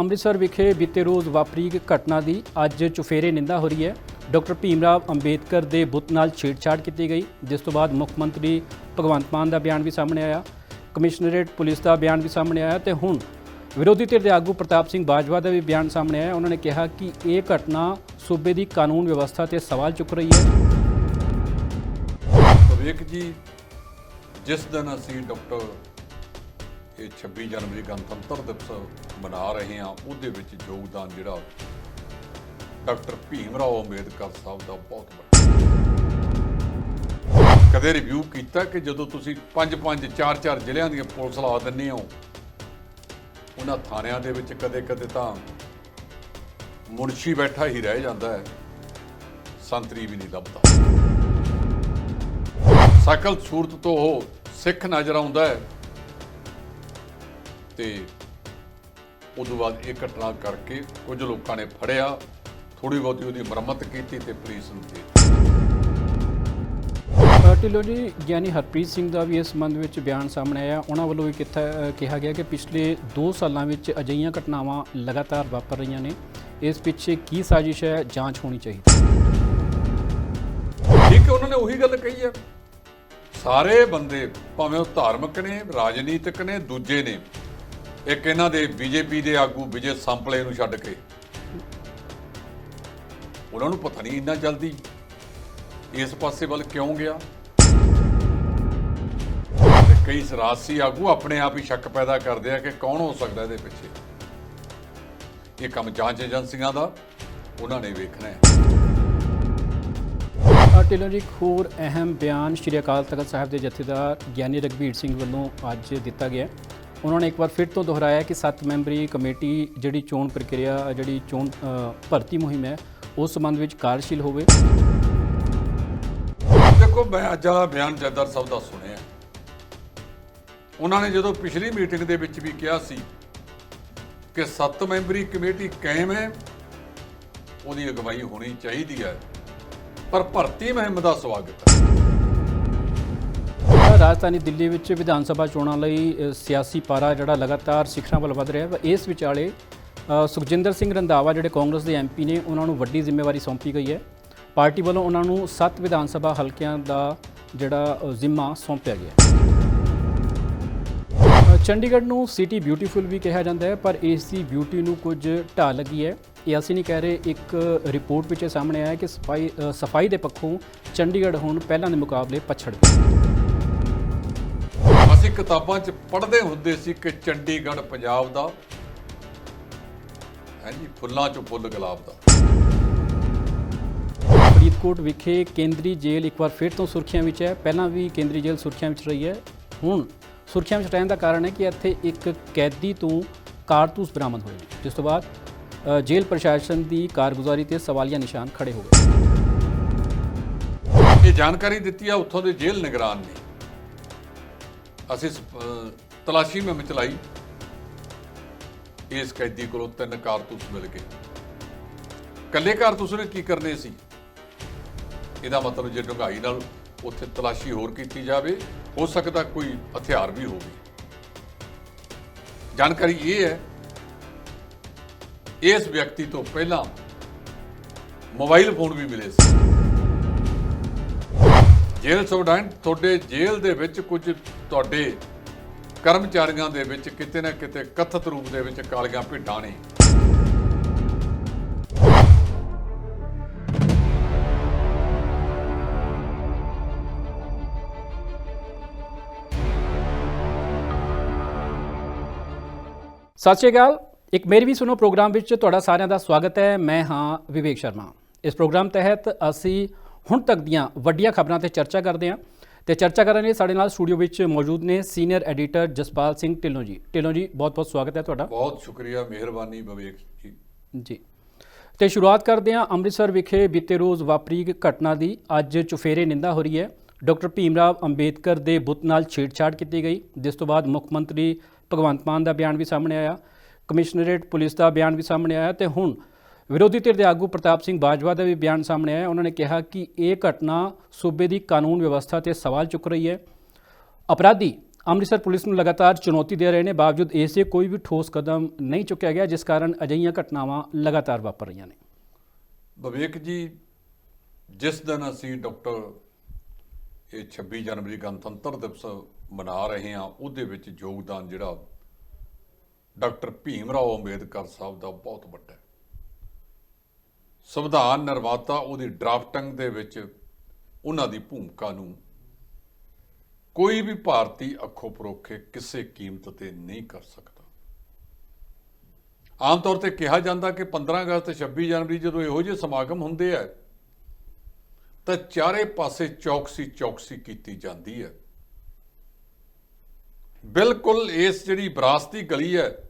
ਅੰਮ੍ਰਿਤਸਰ ਵਿਖੇ ਬੀਤੇ ਰੋਜ਼ ਵਾਪਰੀ ਇੱਕ ਘਟਨਾ ਦੀ ਅੱਜ ਚੁਫੇਰੇ ਨਿੰਦਾ ਹੋ ਰਹੀ ਹੈ। ਡਾਕਟਰ ਭੀਮਰਾਵ ਅੰਬੇਦਕਰ ਦੇ ਬੁੱਤ ਨਾਲ ਛੇੜਛਾੜ ਕੀਤੀ ਗਈ। ਜਿਸ ਤੋਂ ਬਾਅਦ ਮੁੱਖ ਮੰਤਰੀ ਭਗਵੰਤ ਮਾਨ ਦਾ ਬਿਆਨ ਵੀ ਸਾਹਮਣੇ ਆਇਆ। ਕਮਿਸ਼ਨਰੇਟ ਪੁਲਿਸ ਦਾ ਬਿਆਨ ਵੀ ਸਾਹਮਣੇ ਆਇਆ ਤੇ ਹੁਣ ਵਿਰੋਧੀ ਧਿਰ ਦੇ ਆਗੂ ਪ੍ਰਤਾਪ ਸਿੰਘ ਬਾਜਵਾ ਦਾ ਵੀ ਬਿਆਨ ਸਾਹਮਣੇ ਆਇਆ। ਉਹਨਾਂ ਨੇ ਕਿਹਾ ਕਿ ਇਹ ਘਟਨਾ ਸੂਬੇ ਦੀ ਕਾਨੂੰਨ ਵਿਵਸਥਾ ਤੇ ਸਵਾਲ ਚੁੱਕ ਰਹੀ ਹੈ। ਵਿਵੇਕ ਜੀ, ਜਿਸ ਦਿਨ ਅਸੀਂ ਡਾਕਟਰ ਇਹ 26 ਜਨਵਰੀ ਗਣਤੰਤਰ ਦਿਵਸ ਮਨਾ ਰਹੇ ਹਾਂ। ਉਹਦੇ ਵਿੱਚ ਯੋਗਦਾਨ ਜਿਹੜਾ ਡਾਕਟਰ ਭੀਮ ਰਾਓ ਅੰਬੇਦਕਰ ਸਾਹਿਬ ਦਾ ਬਹੁਤ ਵੱਡਾ ਕਦੇ ਰਿਵਿਊ ਕੀਤਾ ਕਿ ਜਦੋਂ ਤੁਸੀਂ ਪੰਜ ਪੰਜ, ਚਾਰ ਚਾਰ ਜ਼ਿਲ੍ਹਿਆਂ ਦੀਆਂ ਪੁਲਿਸ ਲਾ ਦਿੰਦੇ ਹੋ, ਉਹਨਾਂ ਥਾਣਿਆਂ ਦੇ ਵਿੱਚ ਕਦੇ ਕਦੇ ਤਾਂ ਮੁਨਸ਼ੀ ਬੈਠਾ ਹੀ ਰਹਿ ਜਾਂਦਾ ਹੈ, ਸੰਤਰੀ ਵੀ ਨਹੀਂ ਲੱਭਦਾ। ਸਕਲ ਸੂਰਤ ਤੋਂ ਉਹ ਸਿੱਖ ਨਜ਼ਰ ਆਉਂਦਾ ਹੈ ਤੇ ਉਦੋਂ ਬਾਅਦ ਇਹ ਘਟਨਾ ਕਰਕੇ ਕੁਝ ਲੋਕਾਂ ਨੇ ਫੜਿਆ ਥੋੜੀ ਬਹੁਤੀ ਉਹਦੀ ਮੁਰੰਮਤ ਕੀਤੀ ਤੇ ਪੁਲਿਸ ਨੂੰ ਦੇ ਢਿੱਲੋਂ ਜੀ ਗਿਆਨੀ ਹਰਪ੍ਰੀਤ ਸਿੰਘ ਦਾ ਵੀ ਇਸ ਸੰਬੰਧ ਵਿੱਚ ਬਿਆਨ ਸਾਹਮਣੇ ਆਇਆ। ਉਹਨਾਂ ਵੱਲੋਂ ਵੀ ਅ, ਕਿਹਾ ਗਿਆ ਕਿ ਪਿਛਲੇ 2 ਸਾਲਾਂ ਵਿੱਚ ਅਜਿਹੀਆਂ ਘਟਨਾਵਾਂ ਲਗਾਤਾਰ ਵਾਪਰ ਰਹੀਆਂ ਨੇ। ਇਸ ਪਿੱਛੇ ਕੀ ਸਾਜ਼ਿਸ਼ ਹੈ ਜਾਂਚ ਹੋਣੀ ਚਾਹੀਦੀ ਠੀਕ ਹੈ ਉਹਨਾਂ ਨੇ ਉਹੀ ਗੱਲ ਕਹੀ ਹੈ। ਸਾਰੇ ਬੰਦੇ ਭਾਵੇਂ ਉਹ ਧਾਰਮਿਕ ਨੇ ਰਾਜਨੀਤਿਕ ਨੇ ਦੂਜੇ ਨੇ ਇੱਕ ਇਹਨਾਂ ਦੇ ਬੀਜੇਪੀ ਦੇ ਆਗੂ ਵਿਜੇ ਸੰਪਲੇ ਨੂੰ ਛੱਡ ਕੇ। ਉਹਨਾਂ ਨੂੰ ਪਤਾ ਨਹੀਂ ਇੰਨਾ ਜਲਦੀ। ਇਸ ਪਾਸੇ ਵੱਲ ਕਿਉਂ ਗਿਆ? ਤੇ ਕਈ ਸਰਾਸੀ ਆਗੂ ਆਪਣੇ ਆਪ ਹੀ ਸ਼ੱਕ ਪੈਦਾ ਕਰਦੇ ਆ ਕਿ ਕੌਣ ਹੋ ਸਕਦਾ ਇਹਦੇ ਪਿੱਛੇ। ਇਹ ਕੰਮ ਜਾਂਚ ਏਜੰਸੀਆਂ ਦਾ, ਉਹਨਾਂ ਨੇ ਵੇਖਣਾ ਹੈ। ਢਿੱਲੋਂ ਜੀ ਇੱਕ ਹੋਰ ਅਹਿਮ ਬਿਆਨ ਸ਼੍ਰੀ ਅਕਾਲ ਤਖਤ ਸਾਹਿਬ ਦੇ ਜਥੇਦਾਰ ਗਿਆਨੀ ਰਗਵੀਰ ਸਿੰਘ ਵੱਲੋਂ ਅੱਜ ਦਿੱਤਾ ਗਿਆ ਉਹਨਾਂ ਨੇ ਇੱਕ ਵਾਰ ਫਿਰ ਤੋਂ ਦੁਹਰਾਇਆ ਕਿ 7 ਮੈਂਬਰੀ ਕਮੇਟੀ ਜਿਹੜੀ ਚੋਣ ਪ੍ਰਕਿਰਿਆ, ਜਿਹੜੀ ਚੋਣ ਭਰਤੀ ਮੁਹਿੰਮ ਹੈ, ਉਸ ਸੰਬੰਧ ਵਿੱਚ ਕਾਰਜਸ਼ੀਲ ਹੋਵੇ। ਦੇਖੋ, ਮੈਂ ਅੱਜ ਵਾਲਾ ਬਿਆਨ ਜੱਦਰ ਸਾਹਿਬ ਦਾ ਸੁਣਿਆ। ਉਹਨਾਂ ਨੇ ਜਦੋਂ ਪਿਛਲੀ ਮੀਟਿੰਗ ਦੇ ਵਿੱਚ ਵੀ ਕਿਹਾ ਸੀ ਕਿ ਸੱਤ ਮੈਂਬਰੀ ਕਮੇਟੀ ਕਾਇਮ ਹੈ, ਉਹਦੀ ਅਗਵਾਈ ਹੋਣੀ ਚਾਹੀਦੀ ਹੈ। ਪਰ ਭਰਤੀ ਮੁਹਿੰਮ ਦਾ ਸਵਾਗਤ ਹੈ। ਰਾਜਧਾਨੀ ਦਿੱਲੀ ਵਿੱਚ ਵਿਧਾਨ ਸਭਾ ਚੋਣਾਂ ਲਈ ਸਿਆਸੀ ਪਾਰਾ ਜਿਹੜਾ ਲਗਾਤਾਰ ਸਿੱਖਰਾਂ ਵੱਲ ਵਧ ਰਿਹਾ ਹੈ। ਇਸ ਵਿਚਾਲੇ ਸੁਖਜਿੰਦਰ ਸਿੰਘ ਰੰਧਾਵਾ ਜਿਹੜੇ ਕਾਂਗਰਸ ਦੇ ਐਮਪੀ ਨੇ, ਉਹਨਾਂ ਨੂੰ ਵੱਡੀ ਜ਼ਿੰਮੇਵਾਰੀ ਸੌਂਪੀ ਗਈ ਹੈ। ਪਾਰਟੀ ਵੱਲੋਂ ਉਹਨਾਂ ਨੂੰ 7 ਵਿਧਾਨ ਸਭਾ ਹਲਕਿਆਂ ਦਾ ਜਿਹੜਾ ਜ਼ਿੰਮਾ ਸੌਂਪਿਆ ਗਿਆ ਚੰਡੀਗੜ੍ਹ ਨੂੰ ਸਿਟੀ ਬਿਊਟੀਫੁਲ ਵੀ ਕਿਹਾ ਜਾਂਦਾ ਹੈ, ਪਰ ਇਸ ਦੀ ਬਿਊਟੀ ਨੂੰ ਕੁਝ ਢਾਹ ਲੱਗੀ ਹੈ। ਇਹ ਅਸੀਂ ਨਹੀਂ ਕਹਿ ਰਹੇ, ਇੱਕ ਰਿਪੋਰਟ ਵਿੱਚ ਇਹ ਸਾਹਮਣੇ ਆਇਆ ਕਿ ਸਫ਼ਾਈ ਸਫ਼ਾਈ ਦੇ ਪੱਖੋਂ ਚੰਡੀਗੜ੍ਹ ਹੁਣ ਪਹਿਲਾਂ ਦੇ ਮੁਕਾਬਲੇ ਪਛੜ ਗਿਆ ਅਸੀਂ ਕਿਤਾਬਾਂ 'ਚ ਪੜ੍ਹਦੇ ਹੁੰਦੇ ਸੀ ਕਿ ਚੰਡੀਗੜ੍ਹ ਪੰਜਾਬ ਦਾ ਹੈ ਜੀ ਫੁੱਲਾਂ 'ਚੋਂ ਫੁੱਲ ਗੁਲਾਬ ਦਾ। ਫਰੀਦਕੋਟ ਵਿਖੇ ਕੇਂਦਰੀ ਜੇਲ੍ਹ ਇੱਕ ਵਾਰ ਫਿਰ ਤੋਂ ਸੁਰਖੀਆਂ ਵਿੱਚ ਹੈ। ਪਹਿਲਾਂ ਵੀ ਕੇਂਦਰੀ ਜੇਲ੍ਹ ਸੁਰਖੀਆਂ ਵਿੱਚ ਰਹੀ ਹੈ। ਹੁਣ ਸੁਰਖੀਆਂ ਵਿੱਚ ਰਹਿਣ ਦਾ ਕਾਰਨ ਹੈ ਕਿ ਇੱਥੇ ਇੱਕ ਕੈਦੀ ਤੋਂ ਕਾਰਤੂਸ ਬਰਾਮਦ ਹੋਏ ਜਿਸ ਤੋਂ ਬਾਅਦ ਜੇਲ੍ਹ ਪ੍ਰਸ਼ਾਸਨ ਦੀ ਕਾਰਗੁਜ਼ਾਰੀ ਤੇ ਸਵਾਲੀਆ ਨਿਸ਼ਾਨ ਖੜੇ ਹੋ ਗਏ। ਇਹ ਜਾਣਕਾਰੀ ਦਿੱਤੀ ਆ ਉੱਥੋਂ ਦੇ ਜੇਲ੍ਹ ਨਿਗਰਾਨ ਨੇ। ਅਸੀਂ ਸ- ਅਹ ਤਲਾਸ਼ੀ ਮੁਹਿੰਮ ਚਲਾਈ ਇਸ ਕੈਦੀ ਕੋਲੋਂ ਤਿੰਨ ਕਾਰਤੂਸ ਮਿਲ ਗਏ। ਕੱਲੇ ਕਾਰਤੂਸ ਨੇ ਕੀ ਕਰਨੇ ਸੀ? ਇਹਦਾ ਮਤਲਬ ਜੇ ਡੂੰਘਾਈ ਨਾਲ ਉੱਥੇ ਤਲਾਸ਼ੀ ਹੋਰ ਕੀਤੀ ਜਾਵੇ, ਹੋ ਸਕਦਾ ਕੋਈ ਹਥਿਆਰ ਵੀ ਹੋਵੇ। ਜਾਣਕਾਰੀ ਇਹ ਹੈ, ਇਸ ਵਿਅਕਤੀ ਤੋਂ ਪਹਿਲਾਂ ਮੋਬਾਈਲ ਫੋਨ ਵੀ ਮਿਲੇ ਸੀ। ਜੇਲ੍ਹ ਸੁਪਰਡੈਂਟ ਤੁਹਾਡੇ ਜੇਲ੍ਹ ਦੇ ਵਿੱਚ ਕੁਝ ਤੁਹਾਡੇ ਕਰਮਚਾਰੀਆਂ ਦੇ ਵਿੱਚ ਕਿਤੇ ਨਾ ਕਿਤੇ ਕਥਿਤ ਰੂਪ ਦੇ ਵਿੱਚ ਕਾਲੀਆਂ ਭੇਡਾਂ ਨੇ। ਸਤਿ ਸ਼੍ਰੀ ਅਕਾਲ। ਇੱਕ ਮੇਰੀ ਵੀ ਸੁਣੋ ਪ੍ਰੋਗਰਾਮ ਵਿੱਚ ਤੁਹਾਡਾ ਸਾਰਿਆਂ ਦਾ ਸਵਾਗਤ ਹੈ। ਮੈਂ ਹਾਂ ਵਿਵੇਕ ਸ਼ਰਮਾ। ਇਸ ਪ੍ਰੋਗਰਾਮ ਤਹਿਤ ਅਸੀਂ ਹੁਣ ਤੱਕ ਦੀਆਂ ਵੱਡੀਆਂ ਖਬਰਾਂ ਤੇ ਚਰਚਾ ਕਰਦੇ ਹਾਂ। ਤੇ ਚਰਚਾ ਕਰਨ ਲਈ ਸਾਡੇ ਨਾਲ ਸਟੂਡੀਓ ਵਿੱਚ ਮੌਜੂਦ ਨੇ ਸੀਨੀਅਰ ਐਡੀਟਰ ਜਸਪਾਲ ਸਿੰਘ ਢਿੱਲੋਂ ਜੀ। ਢਿੱਲੋਂ ਜੀ ਬਹੁਤ-ਬਹੁਤ ਸਵਾਗਤ ਹੈ ਤੁਹਾਡਾ। ਬਹੁਤ ਸ਼ੁਕਰੀਆ ਮਿਹਰਬਾਨੀ ਵਿਵੇਕ ਜੀ। ਜੀ। ਤੇ ਸ਼ੁਰੂਆਤ ਕਰਦੇ ਹਾਂ ਅੰਮ੍ਰਿਤਸਰ ਵਿਖੇ ਬੀਤੇ ਰੋਜ਼ ਵਾਪਰੀ ਇੱਕ ਘਟਨਾ ਦੀ। ਅੱਜ ਚੁਫੇਰੇ ਨਿੰਦਾ ਹੋ ਰਹੀ ਹੈ। ਡਾਕਟਰ ਭੀਮਰਾਵ ਅੰਬੇਦਕਰ ਦੇ ਬੁੱਤ ਨਾਲ ਛੇੜਛਾੜ ਕੀਤੀ ਗਈ। ਜਿਸ ਤੋਂ ਬਾਅਦ ਮੁੱਖ ਮੰਤਰੀ ਭਗਵੰਤ ਮਾਨ ਦਾ ਬਿਆਨ ਵੀ ਸਾਹਮਣੇ ਆਇਆ। ਕਮਿਸ਼ਨਰੇਟ ਪੁਲਿਸ ਦਾ ਬਿਆਨ ਵੀ ਸਾਹਮਣੇ ਆਇਆ ਤੇ ਹੁਣ ਵਿਰੋਧੀ ਧਿਰ ਦੇ ਆਗੂ ਪ੍ਰਤਾਪ ਸਿੰਘ ਬਾਜਵਾ ਦਾ ਵੀ ਬਿਆਨ ਸਾਹਮਣੇ ਆਇਆ। ਉਹਨਾਂ ਨੇ ਕਿਹਾ ਕਿ ਇਹ ਘਟਨਾ ਸੂਬੇ ਦੀ ਕਾਨੂੰਨ ਵਿਵਸਥਾ ਤੇ ਸਵਾਲ ਚੁੱਕ ਰਹੀ ਹੈ। ਅਪਰਾਧੀ ਅੰਮ੍ਰਿਤਸਰ ਪੁਲਿਸ ਨੂੰ ਲਗਾਤਾਰ ਚੁਣੌਤੀ ਦੇ ਰਹੇ ਨੇ, ਬਾਵਜੂਦ ਇਸ 'ਤੇ ਕੋਈ ਵੀ ਠੋਸ ਕਦਮ ਨਹੀਂ ਚੁੱਕਿਆ ਗਿਆ, ਜਿਸ ਕਾਰਨ ਅਜਿਹੀਆਂ ਘਟਨਾਵਾਂ ਲਗਾਤਾਰ ਵਾਪਰ ਰਹੀਆਂ ਨੇ। ਵਿਵੇਕ ਜੀ, ਜਿਸ ਦਿਨ ਅਸੀਂ ਡਾਕਟਰ ਇਹ 26 ਜਨਵਰੀ ਗਣਤੰਤਰ ਦਿਵਸ ਮਨਾ ਰਹੇ ਹਾਂ, ਉਹਦੇ ਵਿੱਚ ਯੋਗਦਾਨ ਜਿਹੜਾ ਡਾਕਟਰ ਭੀਮ ਰਾਓ ਅੰਬੇਦਕਰ ਸਾਹਿਬ ਦਾ ਬਹੁਤ ਵੱਡਾ ਹੈ। ਸੰਵਿਧਾਨ ਨਿਰਮਾਤਾ ਉਹਦੀ ਡਰਾਫਟਿੰਗ ਦੇ ਵਿੱਚ ਉਹਨਾਂ ਦੀ ਭੂਮਿਕਾ ਨੂੰ ਕੋਈ ਵੀ ਭਾਰਤੀ ਅੱਖੋਂ ਪਰੋਖੇ ਕਿਸੇ ਕੀਮਤ ਤੇ ਨਹੀਂ ਕਰ ਸਕਦਾ। ਆਮ ਤੌਰ ਤੇ ਕਿਹਾ ਜਾਂਦਾ ਕਿ 15 ਅਗਸਤ ਤੇ 26 ਜਨਵਰੀ ਜਦੋਂ ਇਹੋ ਜਿਹੇ ਸਮਾਗਮ ਹੁੰਦੇ ਆ, ਤਾਂ ਚਾਰੇ ਪਾਸੇ ਚੌਕਸੀ ਚੌਕਸੀ ਕੀਤੀ ਜਾਂਦੀ ਹੈ। ਬਿਲਕੁਲ ਇਸ ਜਿਹੜੀ ਵਿਰਾਸਤੀ ਗਲੀ ਹੈ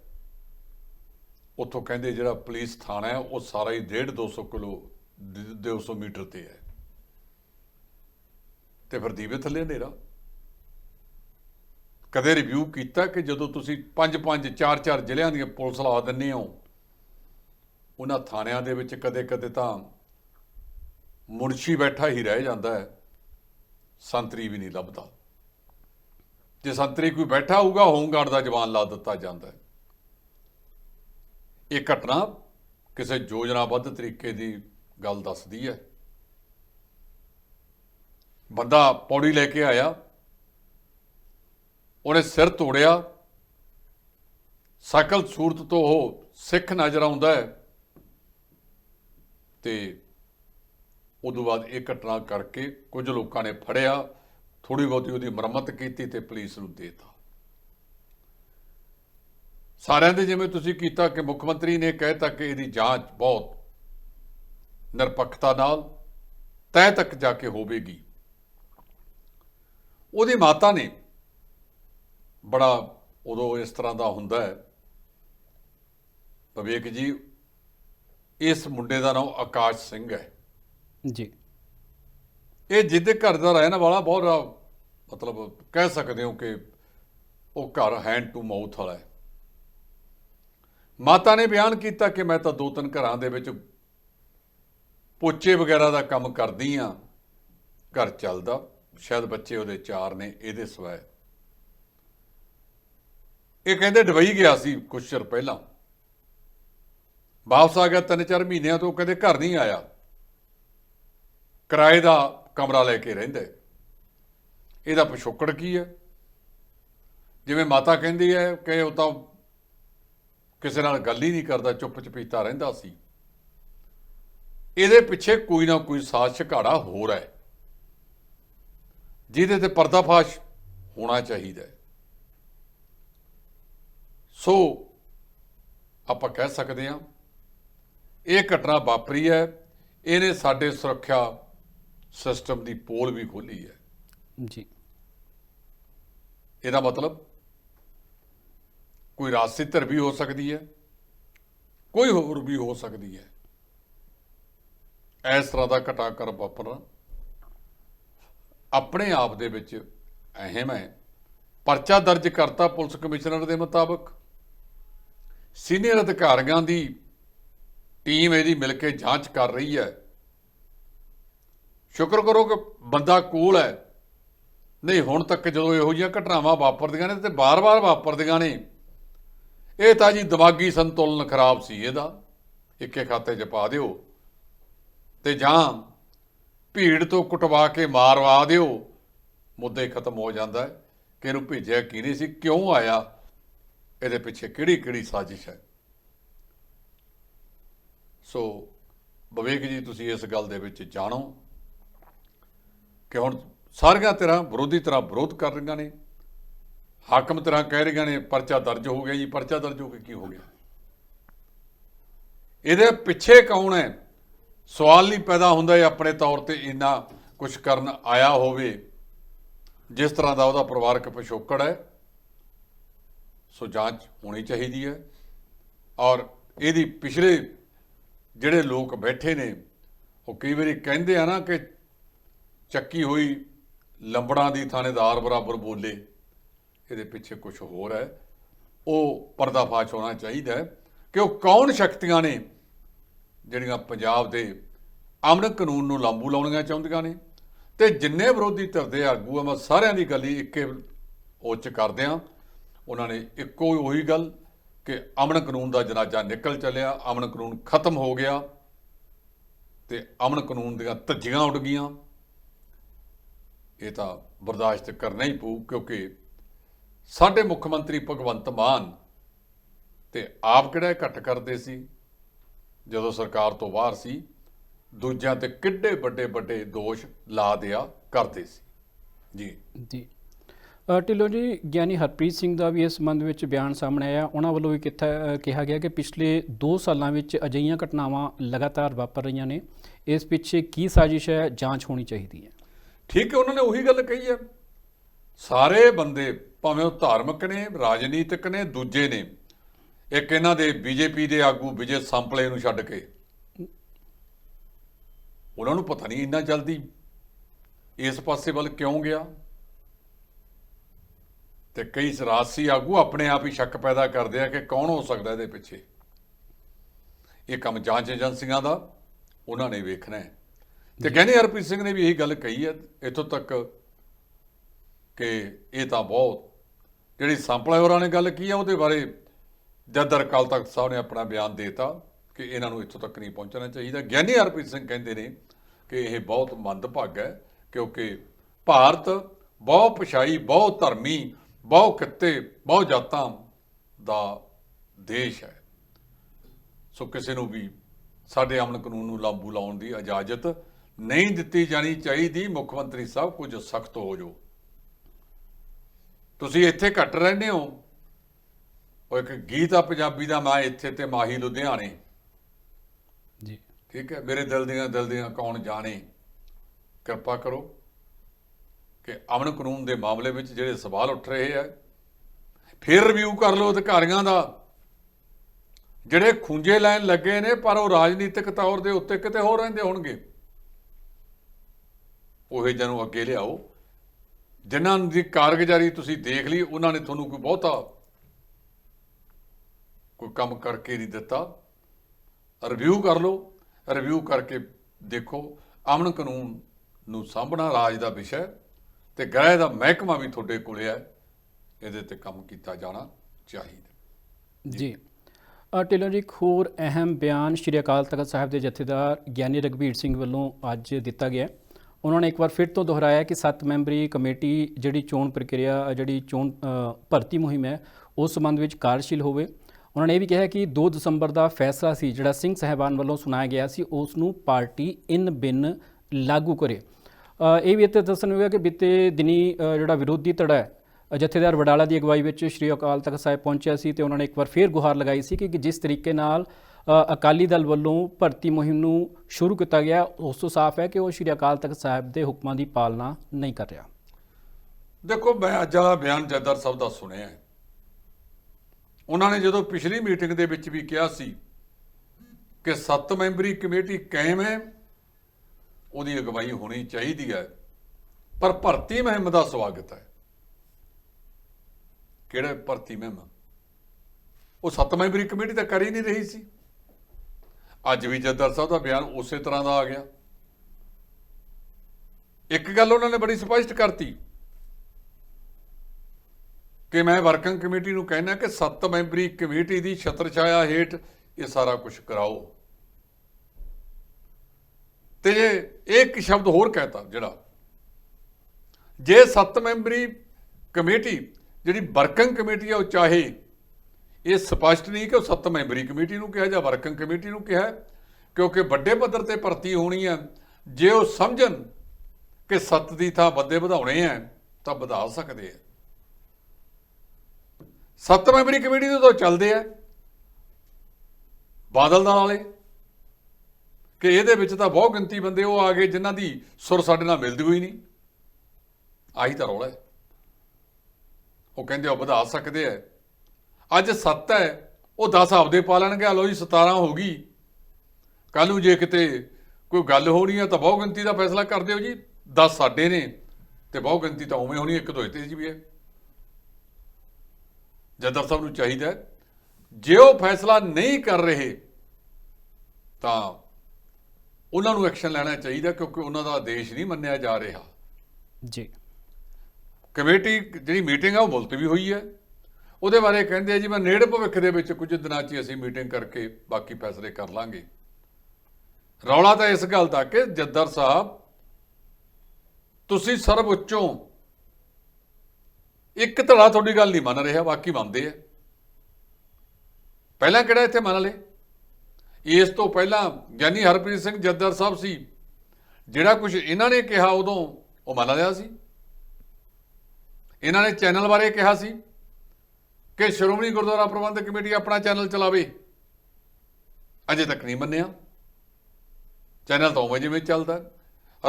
ਉੱਥੋਂ ਕਹਿੰਦੇ ਜਿਹੜਾ ਪੁਲਿਸ ਥਾਣਾ ਹੈ, ਉਹ ਸਾਰਾ ਹੀ 1.5 200 ਕਿਲੋ 200 ਮੀਟਰ ਤੇ ਹੈ। ਤੇ ਫਿਰ ਦੀਵੇ ਥੱਲੇ ਹਨੇਰਾ। ਕਦੇ ਰਿਵਿਊ ਕੀਤਾ ਕਿ ਜਦੋਂ ਤੁਸੀਂ ਪੰਜ ਪੰਜ, ਚਾਰ ਚਾਰ ਜ਼ਿਲ੍ਹਿਆਂ ਦੀਆਂ ਪੁਲਿਸ ਲਾ ਦਿੰਦੇ ਹੋ, ਉਹਨਾਂ ਥਾਣਿਆਂ ਦੇ ਵਿੱਚ ਕਦੇ ਕਦੇ ਤਾਂ ਮੁਨਸ਼ੀ ਬੈਠਾ ਹੀ ਰਹਿ ਜਾਂਦਾ ਹੈ, ਸੰਤਰੀ ਵੀ ਨਹੀਂ ਲੱਭਦਾ। ਜੇ ਸੰਤਰੀ ਕੋਈ ਬੈਠਾ ਹੋਊਗਾ ਹੋਮਗਾਰਡ ਦਾ ਜਵਾਨ ਲਾ ਦਿੱਤਾ ਜਾਂਦਾ ਹੈ। ਇਹ ਘਟਨਾ ਕਿਸੇ ਯੋਜਨਾਬੱਧ ਤਰੀਕੇ ਦੀ ਗੱਲ ਦੱਸਦੀ ਹੈ। ਬੰਦਾ ਪੌੜੀ ਲੈ ਕੇ ਆਇਆ, ਉਹਨੇ ਸਿਰ ਤੋੜਿਆ। ਸਕਲ ਸੂਰਤ ਤੋਂ ਉਹ ਸਿੱਖ ਨਜ਼ਰ ਆਉਂਦਾ ਹੈ ਤੇ ਉਦੋਂ ਬਾਅਦ ਇਹ ਘਟਨਾ ਕਰਕੇ ਕੁਝ ਲੋਕਾਂ ਨੇ ਫੜਿਆ ਥੋੜੀ ਬਹੁਤੀ ਉਹਦੀ ਮੁਰੰਮਤ ਕੀਤੀ ਤੇ ਪੁਲਿਸ ਨੂੰ ਦੇਤਾ। ਸਾਰਿਆਂ ਦੇ ਜਿਵੇਂ ਤੁਸੀਂ ਕੀਤਾ ਕਿ ਮੁੱਖ ਮੰਤਰੀ ਨੇ ਕਹਿਤਾ ਕਿ ਇਹਦੀ ਜਾਂਚ ਬਹੁਤ ਨਿਰਪੱਖਤਾ ਨਾਲ ਤੈ ਤੱਕ ਜਾ ਕੇ ਹੋਵੇਗੀ। ਉਹਦੀ ਮਾਤਾ ਨੇ ਬੜਾ ਉਦੋਂ ਇਸ ਤਰ੍ਹਾਂ ਦਾ ਹੁੰਦਾ ਹੈ। ਵਿਵੇਕ ਜੀ ਇਸ ਮੁੰਡੇ ਦਾ ਨਾਮ ਆਕਾਸ਼ ਸਿੰਘ ਹੈ। ਜੀ। ਇਹ ਜਿਹਦੇ ਘਰ ਦਾ ਰਹਿਣ ਵਾਲਾ ਬਹੁਤ ਮਤਲਬ ਕਹਿ ਸਕਦੇ ਹੋ ਕਿ ਉਹ ਘਰ ਹੈਂਡ ਟੂ ਮਾਊਥ ਵਾਲਾ ਹੈ। ਮਾਤਾ ਨੇ ਬਿਆਨ ਕੀਤਾ ਕਿ ਮੈਂ ਤਾਂ ਦੋ ਤਿੰਨ ਘਰਾਂ ਦੇ ਵਿੱਚ ਪੋਚੇ ਵਗੈਰਾ ਦਾ ਕੰਮ ਕਰਦੀ ਆ ਘਰ ਚੱਲਦਾ, ਸ਼ਾਇਦ ਬੱਚੇ ਉਹਦੇ ਚਾਰ ਨੇ, ਇਹਦੇ ਸਵਾਏ। ਇਹ ਕਹਿੰਦੇ ਡਬਈ ਗਿਆ ਸੀ ਕੁਝ ਚਿਰ ਪਹਿਲਾਂ। ਵਾਪਸ ਆ ਗਿਆ ਤਿੰਨ ਚਾਰ ਮਹੀਨਿਆਂ ਤੋਂ ਕਦੇ ਘਰ ਨਹੀਂ ਆਇਆ। ਕਿਰਾਏ ਦਾ ਕਮਰਾ ਲੈ ਕੇ ਰਹਿੰਦੇ। ਇਹਦਾ ਪਿਛੋਕੜ ਕੀ ਹੈ? ਜਿਵੇਂ ਮਾਤਾ ਕਹਿੰਦੀ ਹੈ ਕਿ ਉਹ ਤਾਂ ਕਿਸੇ ਨਾਲ ਗੱਲ ਹੀ ਨਹੀਂ ਕਰਦਾ ਚੁੱਪ ਚਪੀਤਾ ਰਹਿੰਦਾ ਸੀ। ਇਹਦੇ ਪਿੱਛੇ ਕੋਈ ਨਾ ਕੋਈ ਸਾਜ਼ ਘਾੜਾ ਹੋ ਰਿਹਾ ਹੈ। ਜਿਹਦੇ ਤੇ ਪਰਦਾਫਾਸ਼ ਹੋਣਾ ਚਾਹੀਦਾ ਸੋ ਆਪਾਂ ਕਹਿ ਸਕਦੇ ਹਾਂ ਇਹ ਘਟਨਾ ਵਾਪਰੀ ਹੈ। ਇਹਨੇ ਸਾਡੇ ਸੁਰੱਖਿਆ ਸਿਸਟਮ ਦੀ ਪੋਲ ਵੀ ਖੋਲੀ ਹੈ। ਜੀ। ਇਹਦਾ ਮਤਲਬ ਕੋਈ ਰਾਜਸੀ ਧਿਰ ਵੀ ਹੋ ਸਕਦੀ ਹੈ, ਕੋਈ ਹੋਰ ਵੀ ਹੋ ਸਕਦੀ ਹੈ। ਇਸ ਤਰ੍ਹਾਂ ਦਾ ਘਟਾਕਰ ਵਾਪਰਨਾ ਆਪਣੇ ਆਪ ਦੇ ਵਿੱਚ ਅਹਿਮ ਹੈ। ਪਰਚਾ ਦਰਜ ਕਰਤਾ ਪੁਲਿਸ ਕਮਿਸ਼ਨਰ ਦੇ ਮੁਤਾਬਕ। ਸੀਨੀਅਰ ਅਧਿਕਾਰੀਆਂ ਦੀ ਟੀਮ ਇਹਦੀ ਮਿਲ ਕੇ ਜਾਂਚ ਕਰ ਰਹੀ ਹੈ। ਸ਼ੁਕਰ ਕਰੋ ਕਿ ਬੰਦਾ ਕੋਲ ਹੈ। ਨਹੀਂ, ਹੁਣ ਤੱਕ ਜਦੋਂ ਇਹੋ ਜਿਹੀਆਂ ਘਟਨਾਵਾਂ ਵਾਪਰਦੀਆਂ ਨੇ ਤੇ ਬਾਰ-ਬਾਰ ਵਾਪਰਦੀਆਂ ਨੇ ਇਹ ਤਾਂ ਜੀ ਦਿਮਾਗੀ ਸੰਤੁਲਨ ਖਰਾਬ ਸੀ ਇਹਦਾ। ਇੱਕੇ ਖਾਤੇ 'ਚ ਪਾ ਦਿਓ ਤੇ ਜਾਂ ਭੀੜ ਤੋਂ ਕੁਟਵਾ ਕੇ ਮਾਰਵਾ ਦਿਓ। ਮੁੱਦਾ ਹੀ ਖਤਮ ਹੋ ਜਾਂਦਾ ਹੈ ਕਿ ਇਹਨੂੰ ਭੇਜਿਆ ਕਿਹਨੇ ਸੀ, ਕਿਉਂ ਆਇਆ, ਇਹਦੇ ਪਿੱਛੇ ਕਿਹੜੀ ਕਿਹੜੀ ਸਾਜ਼ਿਸ਼ ਹੈ। ਸੋ ਵਿਵੇਕ ਜੀ, ਤੁਸੀਂ ਇਸ ਗੱਲ ਦੇ ਵਿੱਚ ਜਾਣੋ ਕਿ ਹੁਣ ਸਾਰੀਆਂ ਤਰ੍ਹਾਂ ਵਿਰੋਧੀ ਤਰ੍ਹਾਂ ਵਿਰੋਧ ਕਰ ਰਹੀਆਂ ਨੇ। ਹਾਕਮ ਤਰ੍ਹਾਂ ਕਹਿ ਰਹੀਆਂ ਨੇ, ਪਰਚਾ ਦਰਜ ਹੋ ਗਿਆ ਜੀ, ਪਰਚਾ ਦਰਜ ਹੋ ਕੇ ਕੀ ਹੋ ਗਿਆ? ਇਹਦੇ ਪਿੱਛੇ ਕੌਣ ਹੈ? ਸਵਾਲ ਨਹੀਂ ਪੈਦਾ ਹੁੰਦਾ ਇਹ ਆਪਣੇ ਤੌਰ ਤੇ ਇੰਨਾ ਕੁਝ ਕਰਨ ਆਇਆ ਹੋਵੇ, ਜਿਸ ਤਰ੍ਹਾਂ ਦਾ ਉਹਦਾ ਪਰਿਵਾਰਕ ਪਿਛੋਕੜ ਹੈ, ਸੋ ਜਾਂਚ ਹੋਣੀ ਚਾਹੀਦੀ ਹੈ। ਔਰ ਇਹਦੀ ਪਿਛਲੇ ਜਿਹੜੇ ਲੋਕ ਬੈਠੇ ਨੇ, ਉਹ ਕਈ ਵਾਰੀ ਕਹਿੰਦੇ ਆ ਨਾ ਕਿ ਚੱਕੀ ਹੋਈ ਲੰਬੜਾਂ ਦੀ ਥਾਣੇਦਾਰ ਬਰਾਬਰ ਬੋਲੇ। ਇਹਦੇ ਪਿੱਛੇ ਕੁਝ ਹੋਰ ਹੈ। ਉਹ ਪਰਦਾਫਾਸ਼ ਹੋਣਾ ਚਾਹੀਦਾ ਕਿ ਉਹ ਕੌਣ ਸ਼ਕਤੀਆਂ ਨੇ ਜਿਹੜੀਆਂ ਪੰਜਾਬ ਦੇ ਅਮਨ ਕਾਨੂੰਨ ਨੂੰ ਲਾਂਬੂ ਲਾਉਣੀਆਂ ਚਾਹੁੰਦੀਆਂ ਨੇ। ਤੇ ਜਿੰਨੇ ਵਿਰੋਧੀ ਧਿਰ ਦੇ ਆਗੂ ਆ, ਮੈਂ ਸਾਰਿਆਂ ਦੀ ਗੱਲ ਹੀ ਇੱਕੇ ਉੱਚ ਕਰਦਿਆਂ ਉਹਨਾਂ ਨੇ ਇੱਕੋ ਉਹੀ ਗੱਲ ਕਿ ਅਮਨ ਕਾਨੂੰਨ ਦਾ ਜਨਾਜ਼ਾ ਨਿਕਲ ਚੱਲਿਆ ਅਮਨ ਕਾਨੂੰਨ ਖਤਮ ਹੋ ਗਿਆ ਤੇ ਅਮਨ ਕਾਨੂੰਨ ਦੀਆਂ ਧੱਜੀਆਂ ਉੱਡ ਗਈਆਂ। ਇਹ ਤਾਂ ਬਰਦਾਸ਼ਤ ਕਰਨਾ ਹੀ ਪਊ ਕਿਉਂਕਿ ਸਾਡੇ ਮੁੱਖ ਮੰਤਰੀ ਭਗਵੰਤ ਮਾਨ ਤੇ ਆਪ ਕਿਹੜਾ ਘੱਟ ਕਰਦੇ ਸੀ? ਜਦੋਂ ਸਰਕਾਰ ਤੋਂ ਬਾਹਰ ਸੀ ਦੂਜਿਆਂ ਤੇ ਕਿੱਡੇ ਵੱਡੇ ਵੱਡੇ ਦੋਸ਼ ਲਾ ਦਿਆ ਕਰਦੇ ਸੀ। ਜੀ। ਜੀ। ਢਿੱਲੋਂ ਜੀ ਗਿਆਨੀ ਹਰਪ੍ਰੀਤ ਸਿੰਘ ਦਾ ਵੀ ਇਸ ਸੰਬੰਧ ਵਿੱਚ ਬਿਆਨ ਸਾਹਮਣੇ ਆਇਆ। ਉਹਨਾਂ ਵੱਲੋਂ ਵੀ ਕਿੱਥਾ ਕਿਹਾ ਗਿਆ ਕਿ ਪਿਛਲੇ 2 ਸਾਲਾਂ ਵਿੱਚ ਅਜਿਹੀਆਂ ਘਟਨਾਵਾਂ ਲਗਾਤਾਰ ਵਾਪਰ ਰਹੀਆਂ ਨੇ। ਇਸ ਪਿੱਛੇ ਕੀ ਸਾਜ਼ਿਸ਼ ਹੈ ਜਾਂਚ ਹੋਣੀ ਚਾਹੀਦੀ ਹੈ। ਠੀਕ ਹੈ ਉਹਨਾਂ ਨੇ ਉਹੀ ਗੱਲ ਕਹੀ ਹੈ। ਸਾਰੇ ਬੰਦੇ ਭਾਵੇਂ ਉਹ ਧਾਰਮਿਕ ਨੇ ਰਾਜਨੀਤਿਕ ਨੇ ਦੂਜੇ ਨੇ ਇੱਕ ਇਹਨਾਂ ਦੇ ਬੀਜੇਪੀ ਦੇ ਆਗੂ ਵਿਜੇ ਸੰਪਲੇ ਨੂੰ ਛੱਡ ਕੇ। ਉਹਨਾਂ ਨੂੰ ਪਤਾ ਨਹੀਂ ਇੰਨਾ ਜਲਦੀ ਇਸ ਪਾਸੇ ਵੱਲ ਕਿਉਂ ਗਿਆ। ਤੇ ਕਈ ਰਾਜਸੀ ਆਗੂ ਆਪਣੇ ਆਪ ਹੀ ਸ਼ੱਕ ਪੈਦਾ ਕਰਦੇ ਆ ਕਿ ਕੌਣ ਹੋ ਸਕਦਾ ਇਹਦੇ ਪਿੱਛੇ। ਇਹ ਕੰਮ ਜਾਂਚ ਏਜੰਸੀਆਂ ਦਾ ਉਹਨਾਂ ਨੇ ਵੇਖਣਾ ਹੈ। ਤੇ ਕਹਿੰਦੇ ਹਰਪ੍ਰੀਤ ਸਿੰਘ ਨੇ ਵੀ ਇਹੀ ਗੱਲ ਕਹੀ ਹੈ ਇੱਥੋਂ ਤੱਕ ਕਿ ਇਹ ਤਾਂ ਬਹੁਤ, ਜਿਹੜੀ ਸੰਪਲਾ ਹੋਰਾਂ ਨੇ ਗੱਲ ਕੀ ਹੈ ਉਹਦੇ ਬਾਰੇ ਜਦ ਅਕਾਲ ਤਖਤ ਸਾਹਿਬ ਨੇ ਆਪਣਾ ਬਿਆਨ ਦੇਤਾ ਕਿ ਇਹਨਾਂ ਨੂੰ ਇੱਥੋਂ ਤੱਕ ਨਹੀਂ ਪਹੁੰਚਣਾ ਚਾਹੀਦਾ। ਗਿਆਨੀ ਹਰਪ੍ਰੀਤ ਸਿੰਘ ਕਹਿੰਦੇ ਨੇ ਕਿ ਇਹ ਬਹੁਤ ਮੰਦਭਾਗ ਹੈ ਕਿਉਂਕਿ ਭਾਰਤ ਬਹੁਤ ਪਛਾਈ, ਬਹੁਤ ਧਰਮੀ ਬਹੁ ਕਿੱਤੇ, ਬਹੁਤ ਜਾਤਾਂ ਦਾ ਦੇਸ਼ ਹੈ। ਸੋ ਕਿਸੇ ਨੂੰ ਵੀ ਸਾਡੇ ਅਮਨ ਕਾਨੂੰਨ ਨੂੰ ਲਾਗੂ ਲਾਉਣ ਦੀ ਇਜਾਜ਼ਤ ਨਹੀਂ ਦਿੱਤੀ ਜਾਣੀ ਚਾਹੀਦੀ। ਮੁੱਖ ਮੰਤਰੀ ਸਾਹਿਬ, ਕੁਝ ਸਖਤ ਹੋ ਜਾਓ। ਤੁਸੀਂ ਇੱਥੇ ਘੱਟ ਰਹਿੰਦੇ ਹੋ। ਉਹ ਇੱਕ ਗੀਤ ਆ ਪੰਜਾਬੀ ਦਾ ਮੈਂ ਇੱਥੇ ਤੇ ਮਾਹੀ ਲੁਧਿਆਣੇ। ਜੀ। ਠੀਕ ਹੈ ਮੇਰੇ ਦਿਲ ਦੀਆਂ ਦਿਲ ਦੀਆਂ ਕੌਣ ਜਾਣੇ। ਕਿਰਪਾ ਕਰੋ ਕਿ ਅਮਨ ਕਾਨੂੰਨ ਦੇ ਮਾਮਲੇ ਵਿੱਚ ਜਿਹੜੇ ਸਵਾਲ ਉੱਠ ਰਹੇ ਆ ਫਿਰ ਰਿਵਿਊ ਕਰ ਲਓ ਅਧਿਕਾਰੀਆਂ ਦਾ। ਜਿਹੜੇ ਖੁੰਝੇ ਲੈਣ ਲੱਗੇ ਨੇ ਪਰ ਉਹ ਰਾਜਨੀਤਿਕ ਤੌਰ ਦੇ ਉੱਤੇ ਕਿਤੇ ਹੋਰ ਰਹਿੰਦੇ ਹੋਣਗੇ। ਉਹ ਨੂੰ ਅੱਗੇ ਲਿਆਓ। ਜਿਨ੍ਹਾਂ ਦੀ ਕਾਰਗੁਜ਼ਾਰੀ ਤੁਸੀਂ ਦੇਖ ਲਈ ਉਹਨਾਂ ਨੇ ਤੁਹਾਨੂੰ ਕੋਈ ਬਹੁਤਾ ਕੋਈ ਕੰਮ ਕਰਕੇ ਨਹੀਂ ਦਿੱਤਾ। ਰਿਵਿਊ ਕਰ ਲਓ ਰਿਵਿਊ ਕਰਕੇ ਦੇਖੋ। ਅਮਨ ਕਾਨੂੰਨ ਨੂੰ ਸਾਂਭਣਾ ਰਾਜ ਦਾ ਵਿਸ਼ਾ ਹੈ ਤੇ ਗ੍ਰਹਿ ਦਾ ਮਹਿਕਮਾ ਵੀ ਤੁਹਾਡੇ ਕੋਲੇ ਹੈ। ਇਹਦੇ ਤੇ ਕੰਮ ਕੀਤਾ ਜਾਣਾ ਚਾਹੀਦਾ ਜੀ। ਅ, ਢਿੱਲੋਂ ਜੀ ਇੱਕ ਹੋਰ ਅਹਿਮ ਬਿਆਨ ਸ਼੍ਰੀ ਅਕਾਲ ਤਖਤ ਸਾਹਿਬ ਦੇ ਜਥੇਦਾਰ ਗਿਆਨੀ ਰਗਵੀਰ ਸਿੰਘ ਵੱਲੋਂ ਅੱਜ ਦਿੱਤਾ ਗਿਆ ਉਹਨਾਂ ਨੇ ਇੱਕ ਵਾਰ ਫਿਰ ਤੋਂ ਦੁਹਰਾਇਆ ਕਿ 7 ਮੈਂਬਰੀ ਕਮੇਟੀ ਜਿਹੜੀ ਚੋਣ ਪ੍ਰਕਿਰਿਆ, ਜਿਹੜੀ ਚੋਣ ਭਰਤੀ ਮੁਹਿੰਮ ਹੈ, ਉਸ ਸੰਬੰਧ ਵਿੱਚ ਕਾਰਜਸ਼ੀਲ ਹੋਵੇ। ਉਹਨਾਂ ਨੇ ਇਹ ਵੀ ਕਿਹਾ ਕਿ 2 ਦਸੰਬਰ ਦਾ ਫੈਸਲਾ ਸੀ, ਜਿਹੜਾ ਸਿੰਘ ਸਹਿਬਾਨ ਵੱਲੋਂ ਸੁਣਾਇਆ ਗਿਆ ਸੀ, ਉਸ ਨੂੰ ਪਾਰਟੀ ਇਨ ਬਿਨ ਲਾਗੂ ਕਰੇ। ਇਹ ਵੀ ਇੱਥੇ ਦੱਸਣ ਹੋਵੇਗਾ ਕਿ ਬੀਤੇ ਦਿਨੀ ਜਿਹੜਾ ਵਿਰੋਧੀ ਧੜਾ ਜਥੇਦਾਰ ਵਡਾਲਾ ਦੀ ਅਗਵਾਈ ਵਿੱਚ ਸ਼੍ਰੀ ਅਕਾਲ ਤਖਤ ਸਾਹਿਬ ਪਹੁੰਚਿਆ ਸੀ ਤੇ ਉਹਨਾਂ ਨੇ ਇੱਕ ਵਾਰ ਫੇਰ ਗੁਹਾਰ ਲਗਾਈ ਸੀ ਕਿ ਜਿਸ ਤਰੀਕੇ ਨਾਲ ਅਕਾਲੀ ਦਲ ਵੱਲੋਂ ਭਰਤੀ ਮੁਹਿੰਮ ਨੂੰ ਸ਼ੁਰੂ ਕੀਤਾ ਗਿਆ। ਉਸ ਤੋਂ ਸਾਫ਼ ਹੈ ਕਿ ਉਹ ਸ਼੍ਰੀ ਅਕਾਲ ਤਖਤ ਸਾਹਿਬ ਦੇ ਹੁਕਮਾਂ ਦੀ ਪਾਲਣਾ ਨਹੀਂ ਕਰ ਰਿਹਾ। ਦੇਖੋ, ਮੈਂ ਅੱਜ ਵਾਲਾ ਬਿਆਨ ਜੱਦਰ ਸਾਹਿਬ ਦਾ ਸੁਣਿਆ ਉਹਨਾਂ ਨੇ ਜਦੋਂ ਪਿਛਲੀ ਮੀਟਿੰਗ ਦੇ ਵਿੱਚ ਵੀ ਕਿਹਾ ਸੀ ਕਿ 7 ਮੈਂਬਰੀ ਕਮੇਟੀ ਕਾਇਮ ਹੈ, ਉਹਦੀ ਅਗਵਾਈ ਹੋਣੀ ਚਾਹੀਦੀ ਹੈ, ਪਰ ਭਰਤੀ ਮੁਹਿੰਮ ਦਾ ਸਵਾਗਤ ਹੈ। ਕਿਹੜੇ ਭਰਤੀ ਮੁਹਿੰਮ? ਉਹ 7 ਮੈਂਬਰੀ ਕਮੇਟੀ ਤਾਂ ਕਰ ਹੀ ਨਹੀਂ ਰਹੀ ਸੀ। ਅੱਜ ਵੀ ਜੱਦਰ ਸਾਹਿਬ ਦਾ ਬਿਆਨ ਉਸੇ ਤਰ੍ਹਾਂ ਦਾ ਆ ਗਿਆ। ਇੱਕ ਗੱਲ ਉਹਨਾਂ ਨੇ ਬੜੀ ਸਪਸ਼ਟ ਕਰਤੀ ਕਿ ਮੈਂ ਵਰਕਿੰਗ ਕਮੇਟੀ ਨੂੰ ਕਹਿਣਾ ਕਿ 7 ਮੈਂਬਰੀ ਕਮੇਟੀ ਦੀ ਛਤਰ ਛਾਇਆ ਹੇਠ ਇਹ ਸਾਰਾ ਕੁਝ ਕਰਾਓ। ਤੇ ਇਹ ਇੱਕ ਸ਼ਬਦ ਹੋਰ ਕਹਿਤਾ ਜਿਹੜਾ, ਜੇ 7 ਮੈਂਬਰੀ ਕਮੇਟੀ ਜਿਹੜੀ ਵਰਕਿੰਗ ਕਮੇਟੀ ਆ ਉਹ ਚਾਹੇ ਇਹ ਸਪਸ਼ਟ ਨਹੀਂ ਕਿ ਉਹ 7 ਮੈਂਬਰੀ ਕਮੇਟੀ ਨੂੰ ਕਿਹਾ ਜਾਂ ਵਰਕਿੰਗ ਕਮੇਟੀ ਨੂੰ ਕਿਹਾ ਕਿਉਂਕਿ ਵੱਡੇ ਪੱਧਰ ਤੇ ਭਰਤੀ ਹੋਣੀ ਹੈ। ਜੇ ਉਹ ਸਮਝਣ ਕਿ 7 ਦੀ ਥਾਂ ਬੰਦੇ ਵਧਾਉਣੇ ਆ ਤਾਂ ਵਧਾ ਸਕਦੇ ਆ ਸੱਤ ਮੈਂਬਰੀ ਕਮੇਟੀ ਦੇ ਤੋਂ ਚੱਲਦੇ ਆ ਬਾਦਲ ਨਾਲ ਵਾਲੇ, ਕਿ ਇਹਦੇ ਵਿੱਚ ਤਾਂ ਬਹੁਤ ਗਿਣਤੀ ਬੰਦੇ ਉਹ ਆ ਗਏ ਜਿਨ੍ਹਾਂ ਦੀ ਸੁਰ ਸਾਡੇ ਨਾਲ ਮਿਲਦੀ ਹੋਈ ਨਹੀਂ। ਆਹੀ ਤਾਂ ਰੌਲਾ ਹੈ। ਉਹ ਕਹਿੰਦੇ ਉਹ ਵਧਾ ਸਕਦੇ ਆ ਅੱਜ 7 ਹੈ ਉਹ 10 ਆਪਦੇ ਪਾ ਲੈਣਗੇ ਆ ਲਓ ਜੀ 17 ਹੋ ਗਈ। ਕੱਲ ਨੂੰ ਜੇ ਕਿਤੇ ਕੋਈ ਗੱਲ ਹੋਣੀ ਹੈ ਤਾਂ ਬਹੁਤ ਗਿਣਤੀ ਦਾ ਫੈਸਲਾ ਕਰ ਦਿਓ ਜੀ 10 ਸਾਡੇ ਨੇ ਤੇ ਬਹੁਤ ਗਿਣਤੀ ਤਾਂ ਉਵੇਂ ਹੋਣੀ ਇੱਕ ਦੋ ਇੱਥੇ ਜੀ ਵੀ ਹੈ। ਜਦਰ ਸਾਹਿਬ ਨੂੰ ਚਾਹੀਦਾ ਜੇ ਉਹ ਫੈਸਲਾ ਨਹੀਂ ਕਰ ਰਹੇ ਤਾਂ ਉਹਨਾਂ ਨੂੰ ਐਕਸ਼ਨ ਲੈਣਾ ਚਾਹੀਦਾ ਕਿਉਂਕਿ ਉਹਨਾਂ ਦਾ ਆਦੇਸ਼ ਨਹੀਂ ਮੰਨਿਆ ਜਾ ਰਿਹਾ। ਜੀ। ਕਮੇਟੀ ਜਿਹੜੀ ਮੀਟਿੰਗ ਆ ਉਹ ਮੁਲਤਵੀ ਹੋਈ ਹੈ। ਉਹਦੇ ਬਾਰੇ ਕਹਿੰਦੇ ਆ ਜੀ, ਮੈਂ ਨੇੜੇ ਭਵਿੱਖ ਦੇ ਵਿੱਚ ਕੁਝ ਦਿਨਾਂ 'ਚ ਹੀ ਅਸੀਂ ਮੀਟਿੰਗ ਕਰਕੇ ਬਾਕੀ ਫੈਸਲੇ ਕਰ ਲਾਂਗੇ। ਰੌਲਾ ਤਾਂ ਇਸ ਗੱਲ ਦਾ ਕਿ ਜੱਦਰ ਸਾਹਿਬ, ਤੁਸੀਂ ਸਰਬ ਉੱਚੋਂ ਇੱਕ ਧੜਾ ਤੁਹਾਡੀ ਗੱਲ ਨਹੀਂ ਮੰਨ ਰਿਹਾ, ਬਾਕੀ ਮੰਨਦੇ ਆ। ਪਹਿਲਾਂ ਕਿਹੜਾ ਇੱਥੇ ਮੰਨ ਲਏ? ਇਸ ਤੋਂ ਪਹਿਲਾਂ ਗਿਆਨੀ ਹਰਪ੍ਰੀਤ ਸਿੰਘ ਜੱਦਰ ਸਾਹਿਬ ਸੀ, ਜਿਹੜਾ ਕੁਝ ਇਹਨਾਂ ਨੇ ਕਿਹਾ ਉਦੋਂ ਉਹ ਮੰਨ ਲਿਆ ਸੀ। ਇਹਨਾਂ ਨੇ ਚੈਨਲ ਬਾਰੇ ਕਿਹਾ ਸੀ। ਕਿ ਸ਼੍ਰੋਮਣੀ ਗੁਰਦੁਆਰਾ ਪ੍ਰਬੰਧਕ ਕਮੇਟੀ ਆਪਣਾ ਚੈਨਲ ਚਲਾਵੇ? ਅਜੇ ਤੱਕ ਨਹੀਂ ਮੰਨਿਆ। ਚੈਨਲ ਤਾਂ ਉਵੇਂ ਜਿਵੇਂ ਚੱਲਦਾ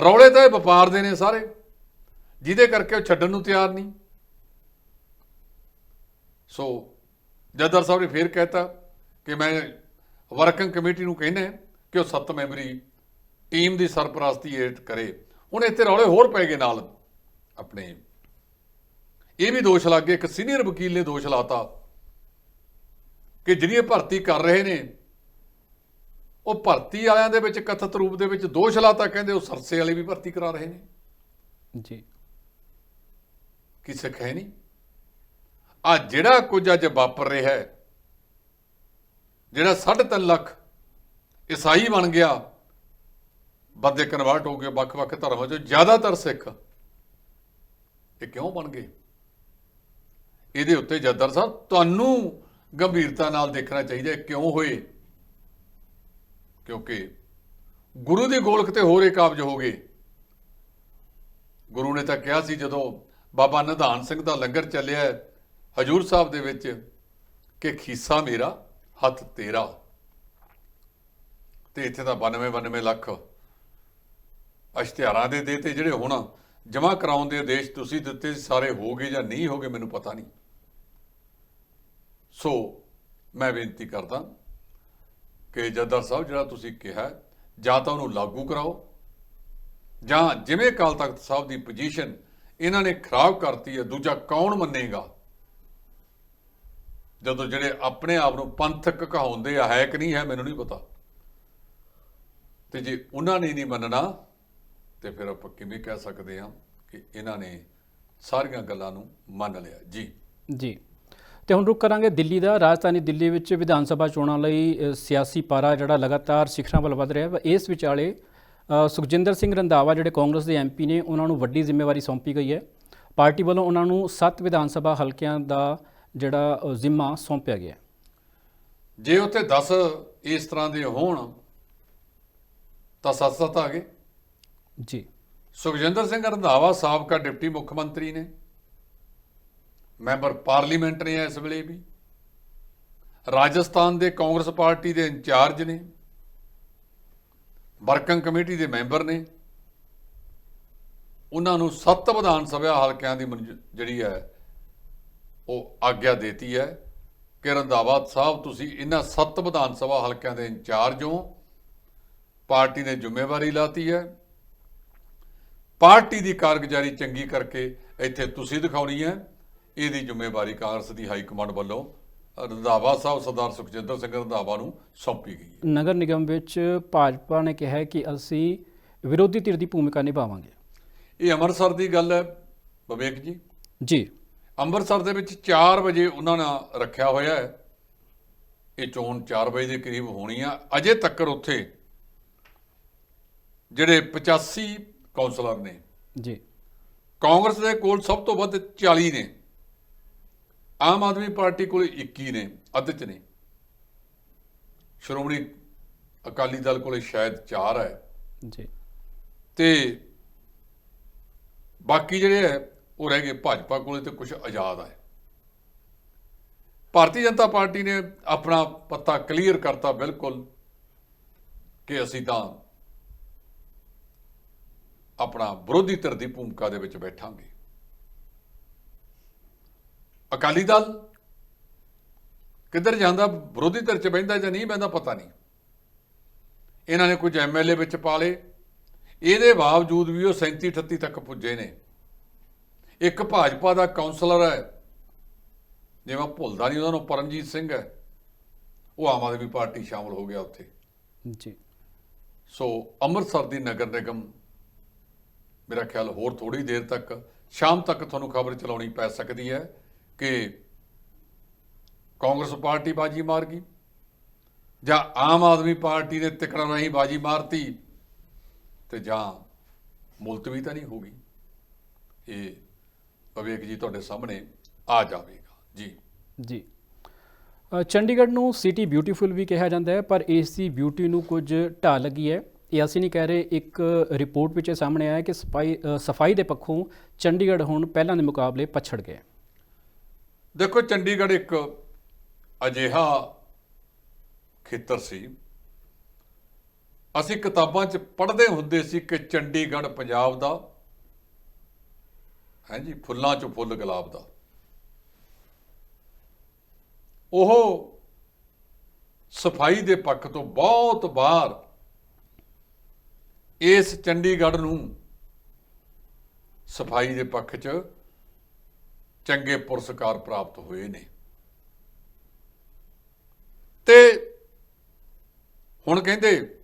ਰੌਲੇ ਤਾਂ ਇਹ ਵਪਾਰ ਦੇ ਨੇ ਸਾਰੇ। ਜਿਹਦੇ ਕਰਕੇ ਉਹ ਛੱਡਣ ਨੂੰ ਤਿਆਰ ਨਹੀਂ। ਸੋ, ਜੱਦਰ ਸਾਹਿਬ ਨੇ ਫੇਰ ਕਹਿਤਾ ਕਿ ਮੈਂ ਵਰਕਿੰਗ ਕਮੇਟੀ ਨੂੰ ਕਹਿੰਦਾ ਕਿ ਉਹ ਸੱਤ ਮੈਂਬਰੀ ਟੀਮ ਦੀ ਸਰਪ੍ਰਸਤੀ ਏਟ ਕਰੇ। ਹੁਣ ਇੱਥੇ ਰੌਲੇ ਹੋਰ ਪੈ ਗਏ ਨਾਲ ਆਪਣੇ ਇਹ ਵੀ ਦੋਸ਼ ਲੱਗ ਇੱਕ ਸੀਨੀਅਰ ਵਕੀਲ ਨੇ ਦੋਸ਼ ਲਾਤਾ ਕਿ ਜਿਹੜੀਆਂ ਭਰਤੀ ਕਰ ਰਹੇ ਨੇ ਉਹ ਭਰਤੀ ਵਾਲਿਆਂ ਦੇ ਵਿੱਚ ਕਥਿਤ ਰੂਪ ਦੇ ਵਿੱਚ ਦੋਸ਼ ਲਾਤਾ ਕਹਿੰਦੇ ਉਹ ਸਰਸੇ ਵਾਲੇ ਵੀ ਭਰਤੀ ਕਰਾ ਰਹੇ ਨੇ। ਜੀ। ਕੀ ਸਿੱਖ ਹੈ ਨਹੀਂ। ਆ ਜਿਹੜਾ ਕੁਝ ਅੱਜ ਵਾਪਰ ਰਿਹਾ ਹੈ ਜਿਹੜਾ 3.5 ਲੱਖ ਈਸਾਈ ਬਣ ਗਿਆ ਬੰਦੇ ਕਨਵਰਟ ਹੋ ਗਏ ਵੱਖ-ਵੱਖ ਧਰਮਾਂ ਚੋਂ ਜ਼ਿਆਦਾਤਰ ਸਿੱਖ ਇਹ ਕਿਉਂ ਬਣ ਗਏ? ਇਹਦੇ ਉੱਤੇ ਜੱਦਰ ਸਾਹਿਬ ਤੁਹਾਨੂੰ ਗੰਭੀਰਤਾ ਨਾਲ ਦੇਖਣਾ ਚਾਹੀਦਾ ਕਿਉਂ ਹੋਏ? ਕਿਉਂਕਿ ਗੁਰੂ ਦੀ ਗੋਲਕ ਤੇ ਹੋਰ ਇਹ ਕਾਬਜ ਹੋ ਗਏ। ਗੁਰੂ ਨੇ ਤਾਂ ਕਿਹਾ ਸੀ ਜਦੋਂ ਬਾਬਾ ਨਿਧਾਨ ਸਿੰਘ ਦਾ ਲੰਗਰ ਚੱਲਿਆ ਹਜੂਰ ਸਾਹਿਬ ਦੇ ਵਿੱਚ ਕਿ ਖੀਸਾ ਮੇਰਾ ਹੱਥ ਤੇਰਾ। ਤੇ ਇੱਥੇ ਤਾਂ 92 92 ਲੱਖ ਅਸ਼ਤਿਹਾਰਾਂ ਦੇ ਦੇ ਤੇ ਜਿਹੜੇ ਹੁਣ ਜਮ੍ਹਾਂ ਕਰਾਉਣ ਦੇ ਆਦੇਸ਼ ਤੁਸੀਂ ਦਿੱਤੇ ਸੀ, ਸਾਰੇ ਹੋ ਗਏ ਜਾਂ ਨਹੀਂ ਹੋ ਗਏ ਮੈਨੂੰ ਪਤਾ ਨਹੀਂ। ਸੋ ਮੈਂ ਬੇਨਤੀ ਕਰਦਾ ਕਿ ਜੱਦਰ ਸਾਹਿਬ, ਜਿਹੜਾ ਤੁਸੀਂ ਕਿਹਾ, ਜਾਂ ਤਾਂ ਉਹਨੂੰ ਲਾਗੂ ਕਰਾਓ, ਜਾਂ ਜਿਵੇਂ ਅਕਾਲ ਤਖਤ ਸਾਹਿਬ ਦੀ ਪੋਜੀਸ਼ਨ ਇਹਨਾਂ ਨੇ ਖਰਾਬ ਕਰਤੀ ਹੈ, ਦੂਜਾ ਕੌਣ ਮੰਨੇਗਾ? ਜਦੋਂ ਜਿਹੜੇ ਆਪਣੇ ਆਪ ਨੂੰ ਪੰਥਕ ਕਹਾਉਂਦੇ ਆ, ਹੈ ਕਿ ਨਹੀਂ ਹੈ, ਮੈਨੂੰ ਨਹੀਂ ਪਤਾ। ਤੇ ਜੇ ਉਹਨਾਂ ਨੇ ਨਹੀਂ ਮੰਨਣਾ, ਤੇ ਫਿਰ ਆਪਾਂ ਕਿਵੇਂ ਕਹਿ ਸਕਦੇ ਹਾਂ ਕਿ ਇਹਨਾਂ ਨੇ ਸਾਰੀਆਂ ਗੱਲਾਂ ਨੂੰ ਮੰਨ ਲਿਆ। ਜੀ। ਜੀ। ਤੇ ਹੁਣ ਰੁਕ ਕਰਾਂਗੇ ਦਿੱਲੀ ਦਾ। ਰਾਜਧਾਨੀ ਦਿੱਲੀ ਵਿੱਚ ਵਿਧਾਨ ਸਭਾ ਚੋਣਾਂ ਲਈ ਸਿਆਸੀ ਪਾਰਾ ਜਿਹੜਾ ਲਗਾਤਾਰ ਸਿਖਰਾਂ ਵੱਲ ਵਧ ਰਿਹਾ। ਹੈ ਇਸ ਵਿਚਾਲੇ ਸੁਖਜਿੰਦਰ ਸਿੰਘ ਰੰਧਾਵਾ ਜਿਹੜੇ ਕਾਂਗਰਸ ਦੇ ਐਮਪੀ ਨੇ ਉਹਨਾਂ ਨੂੰ ਵੱਡੀ ਜ਼ਿੰਮੇਵਾਰੀ ਸੌਂਪੀ ਗਈ ਹੈ। ਪਾਰਟੀ ਵੱਲੋਂ ਉਹਨਾਂ ਨੂੰ 7 ਵਿਧਾਨ ਸਭਾ ਹਲਕਿਆਂ ਦਾ ਜਿਹੜਾ ਜ਼ਿੰਮਾ ਸੌਂਪਿਆ ਗਿਆ ਜੇ ਉੱਥੇ 10 ਇਸ ਤਰ੍ਹਾਂ ਦੇ ਹੋਣ ਤਾਂ ਸੱਤ ਸੱਤ ਆ ਗਏ। ਜੀ। ਸੁਖਜਿੰਦਰ ਸਿੰਘ ਰੰਧਾਵਾ ਸਾਬਕਾ ਡਿਪਟੀ ਮੁੱਖ ਮੰਤਰੀ ਨੇ। ਮੈਂਬਰ ਪਾਰਲੀਮੈਂਟ ਨੇ ਇਸ ਵੇਲੇ ਵੀ। ਰਾਜਸਥਾਨ ਦੇ ਕਾਂਗਰਸ ਪਾਰਟੀ ਦੇ ਇੰਚਾਰਜ ਨੇ। ਵਰਕਿੰਗ ਕਮੇਟੀ ਦੇ ਮੈਂਬਰ ਨੇ। ਉਹਨਾਂ ਨੂੰ ਸੱਤ ਵਿਧਾਨ ਸਭਾ ਹਲਕਿਆਂ ਦੀ ਮਨਜ਼ੂ- ਜਿਹੜੀ ਹੈ, ਉਹ ਆਗਿਆ ਦੇਤੀ ਹੈ। ਕਿ ਰੰਧਾਵਾ ਸਾਹਿਬ, ਤੁਸੀਂ ਇਹਨਾਂ ਸੱਤ ਵਿਧਾਨ ਸਭਾ ਹਲਕਿਆਂ ਦੇ ਇੰਚਾਰਜ ਹੋ। ਪਾਰਟੀ ਨੇ ਜ਼ਿੰਮੇਵਾਰੀ ਲਾਤੀ ਹੈ। ਪਾਰਟੀ ਦੀ ਕਾਰਗੁਜ਼ਾਰੀ ਚੰਗੀ ਕਰਕੇ ਇੱਥੇ ਤੁਸੀਂ ਦਿਖਾਉਣੀ ਹੈ। ਇਹਦੀ ਜ਼ਿੰਮੇਵਾਰੀ ਕਾਂਗਰਸ ਦੀ ਹਾਈ ਕਮਾਂਡ ਵੱਲੋਂ ਰੰਧਾਵਾ ਸਾਹਿਬ ਸਰਦਾਰ ਸੁਖਜਿੰਦਰ ਸਿੰਘ ਰੰਧਾਵਾ ਨੂੰ ਸੌਂਪੀ ਗਈ ਹੈ। ਨਗਰ ਨਿਗਮ ਵਿੱਚ ਭਾਜਪਾ ਨੇ ਕਿਹਾ ਹੈ ਕਿ ਅਸੀਂ ਵਿਰੋਧੀ ਧਿਰ ਦੀ ਭੂਮਿਕਾ ਨਿਭਾਵਾਂਗੇ। ਇਹ ਅੰਮ੍ਰਿਤਸਰ ਦੀ ਗੱਲ ਹੈ ਵਿਵੇਕ ਜੀ? ਜੀ। ਅੰਮ੍ਰਿਤਸਰ ਦੇ ਵਿੱਚ 4 ਵਜੇ ਉਹਨਾਂ ਨੇ ਰੱਖਿਆ ਹੋਇਆ ਹੈ। ਇਹ ਚੋਣ 4 ਵਜੇ ਦੇ ਕਰੀਬ ਹੋਣੀ ਆ। ਅਜੇ ਤੱਕ ਉੱਥੇ ਜਿਹੜੇ 85 ਕਾਉਂਸਲਰ ਨੇ ਜੀ। ਕਾਂਗਰਸ ਦੇ ਕੋਲ ਸਭ ਤੋਂ ਵੱਧ 40 ਨੇ। ਆਮ ਆਦਮੀ ਪਾਰਟੀ ਕੋਲ 21 ਨੇ ਅੱਧ ਚ ਨੇ। ਸ਼੍ਰੋਮਣੀ ਅਕਾਲੀ ਦਲ ਕੋਲੇ ਸ਼ਾਇਦ 4 ਹੈ। ਜੀ। ਤੇ ਬਾਕੀ ਜਿਹੜੇ ਹੈ ਉਹ ਰਹਿ ਗਏ ਭਾਜਪਾ ਕੋਲੇ ਤੇ ਕੁਝ ਆਜ਼ਾਦ ਹੈ। ਭਾਰਤੀ ਜਨਤਾ ਪਾਰਟੀ ਨੇ ਆਪਣਾ ਪੱਤਾ ਕਲੀਅਰ ਕਰਤਾ ਬਿਲਕੁਲ ਕਿ ਅਸੀਂ ਤਾਂ ਆਪਣਾ ਵਿਰੋਧੀ ਧਿਰ ਦੀ ਭੂਮਿਕਾ ਦੇ ਵਿੱਚ ਬੈਠਾਂਗੇ। ਅਕਾਲੀ ਦਲ ਕਿੱਧਰ ਜਾਂਦਾ ਵਿਰੋਧੀ ਧਿਰ 'ਚ ਬੈਂਦਾ ਜਾਂ ਨਹੀਂ ਬੈਂਦਾ ਪਤਾ ਨਹੀਂ। ਇਹਨਾਂ ਨੇ ਕੁਝ ਐਮਐਲਏ ਵਿੱਚ ਪਾ ਲਏ। ਇਹਦੇ ਬਾਵਜੂਦ ਵੀ ਉਹ 37 38 ਤੱਕ ਪੁੱਜੇ ਨੇ। ਇੱਕ ਭਾਜਪਾ ਦਾ ਕਾਉਂਸਲਰ ਹੈ ਜਿਵੇਂ ਭੁੱਲਦਾ ਨਹੀਂ ਉਹਨਾਂ ਨੂੰ ਪਰਮਜੀਤ ਸਿੰਘ ਹੈ। ਉਹ ਆਮ ਆਦਮੀ ਪਾਰਟੀ ਸ਼ਾਮਲ ਹੋ ਗਿਆ ਉੱਥੇ। ਜੀ। ਸੋ ਅੰਮ੍ਰਿਤਸਰ ਦੀ ਨਗਰ ਨਿਗਮ ਮੇਰਾ ਖਿਆਲ ਹੋਰ ਥੋੜੀ ਦੇਰ ਤੱਕ ਸ਼ਾਮ ਤੱਕ ਤੁਹਾਨੂੰ ਖਬਰ ਚਲਾਉਣੀ ਪੈ ਸਕਦੀ ਹੈ। ਕਿ ਕਾਂਗਰਸ ਪਾਰਟੀ ਬਾਜੀ ਮਾਰ ਗਈ ਜਾਂ ਆਮ ਆਦਮੀ ਪਾਰਟੀ ਨੇ ਤਿਕੜਾਂ ਰਾਹੀਂ ਬਾਜੀ ਮਾਰਤੀ ਤੇ ਜਾਂ ਮੁਲਤਵੀ ਤਾਂ ਨਹੀਂ ਹੋਗੀ ਇਹ ਵਿਵੇਕ ਜੀ ਤੁਹਾਡੇ ਸਾਹਮਣੇ ਆ ਜਾਵੇਗਾ। ਜੀ। ਜੀ। ਚੰਡੀਗੜ੍ਹ ਨੂੰ ਸਿਟੀ ਬਿਊਟੀਫੁਲ ਵੀ ਕਿਹਾ ਜਾਂਦਾ ਹੈ, ਪਰ ਇਸ ਦੀ ਬਿਊਟੀ ਨੂੰ ਕੁਝ ਢਾਹ ਲੱਗੀ ਹੈ। ਇਹ ਅਸੀਂ ਨਹੀਂ ਕਹਿ ਰਹੇ, ਇੱਕ ਰਿਪੋਰਟ ਵਿੱਚ ਇਹ ਸਾਹਮਣੇ ਆਇਆ ਕਿ ਸਫ਼ਾਈ ਸਫ਼ਾਈ ਦੇ ਪੱਖੋਂ ਚੰਡੀਗੜ੍ਹ ਹੁਣ ਪਹਿਲਾਂ ਦੇ ਮੁਕਾਬਲੇ ਪਛੜ ਗਿਆ ਦੇਖੋ, ਚੰਡੀਗੜ੍ਹ ਇੱਕ ਅਜਿਹਾ ਖੇਤਰ ਸੀ। ਅਸੀਂ ਕਿਤਾਬਾਂ 'ਚ ਪੜ੍ਹਦੇ ਹੁੰਦੇ ਸੀ ਕਿ ਚੰਡੀਗੜ੍ਹ ਪੰਜਾਬ ਦਾ, ਹੈ ਫੁੱਲਾਂ 'ਚ ਫੁੱਲ ਗੁਲਾਬ ਦਾ। ਉਹ ਸਫ਼ਾਈ ਦੇ ਪੱਖ ਤੋਂ ਬਹੁਤ ਬਾਹਰ ਇਸ ਚੰਡੀਗੜ੍ਹ ਨੂੰ ਸਫ਼ਾਈ ਦੇ ਪੱਖ 'ਚ ਚੰਗੇ ਪੁਰਸਕਾਰ ਪ੍ਰਾਪਤ ਹੋਏ ਨੇ। ਤੇ ਹੁਣ ਕਹਿੰਦੇ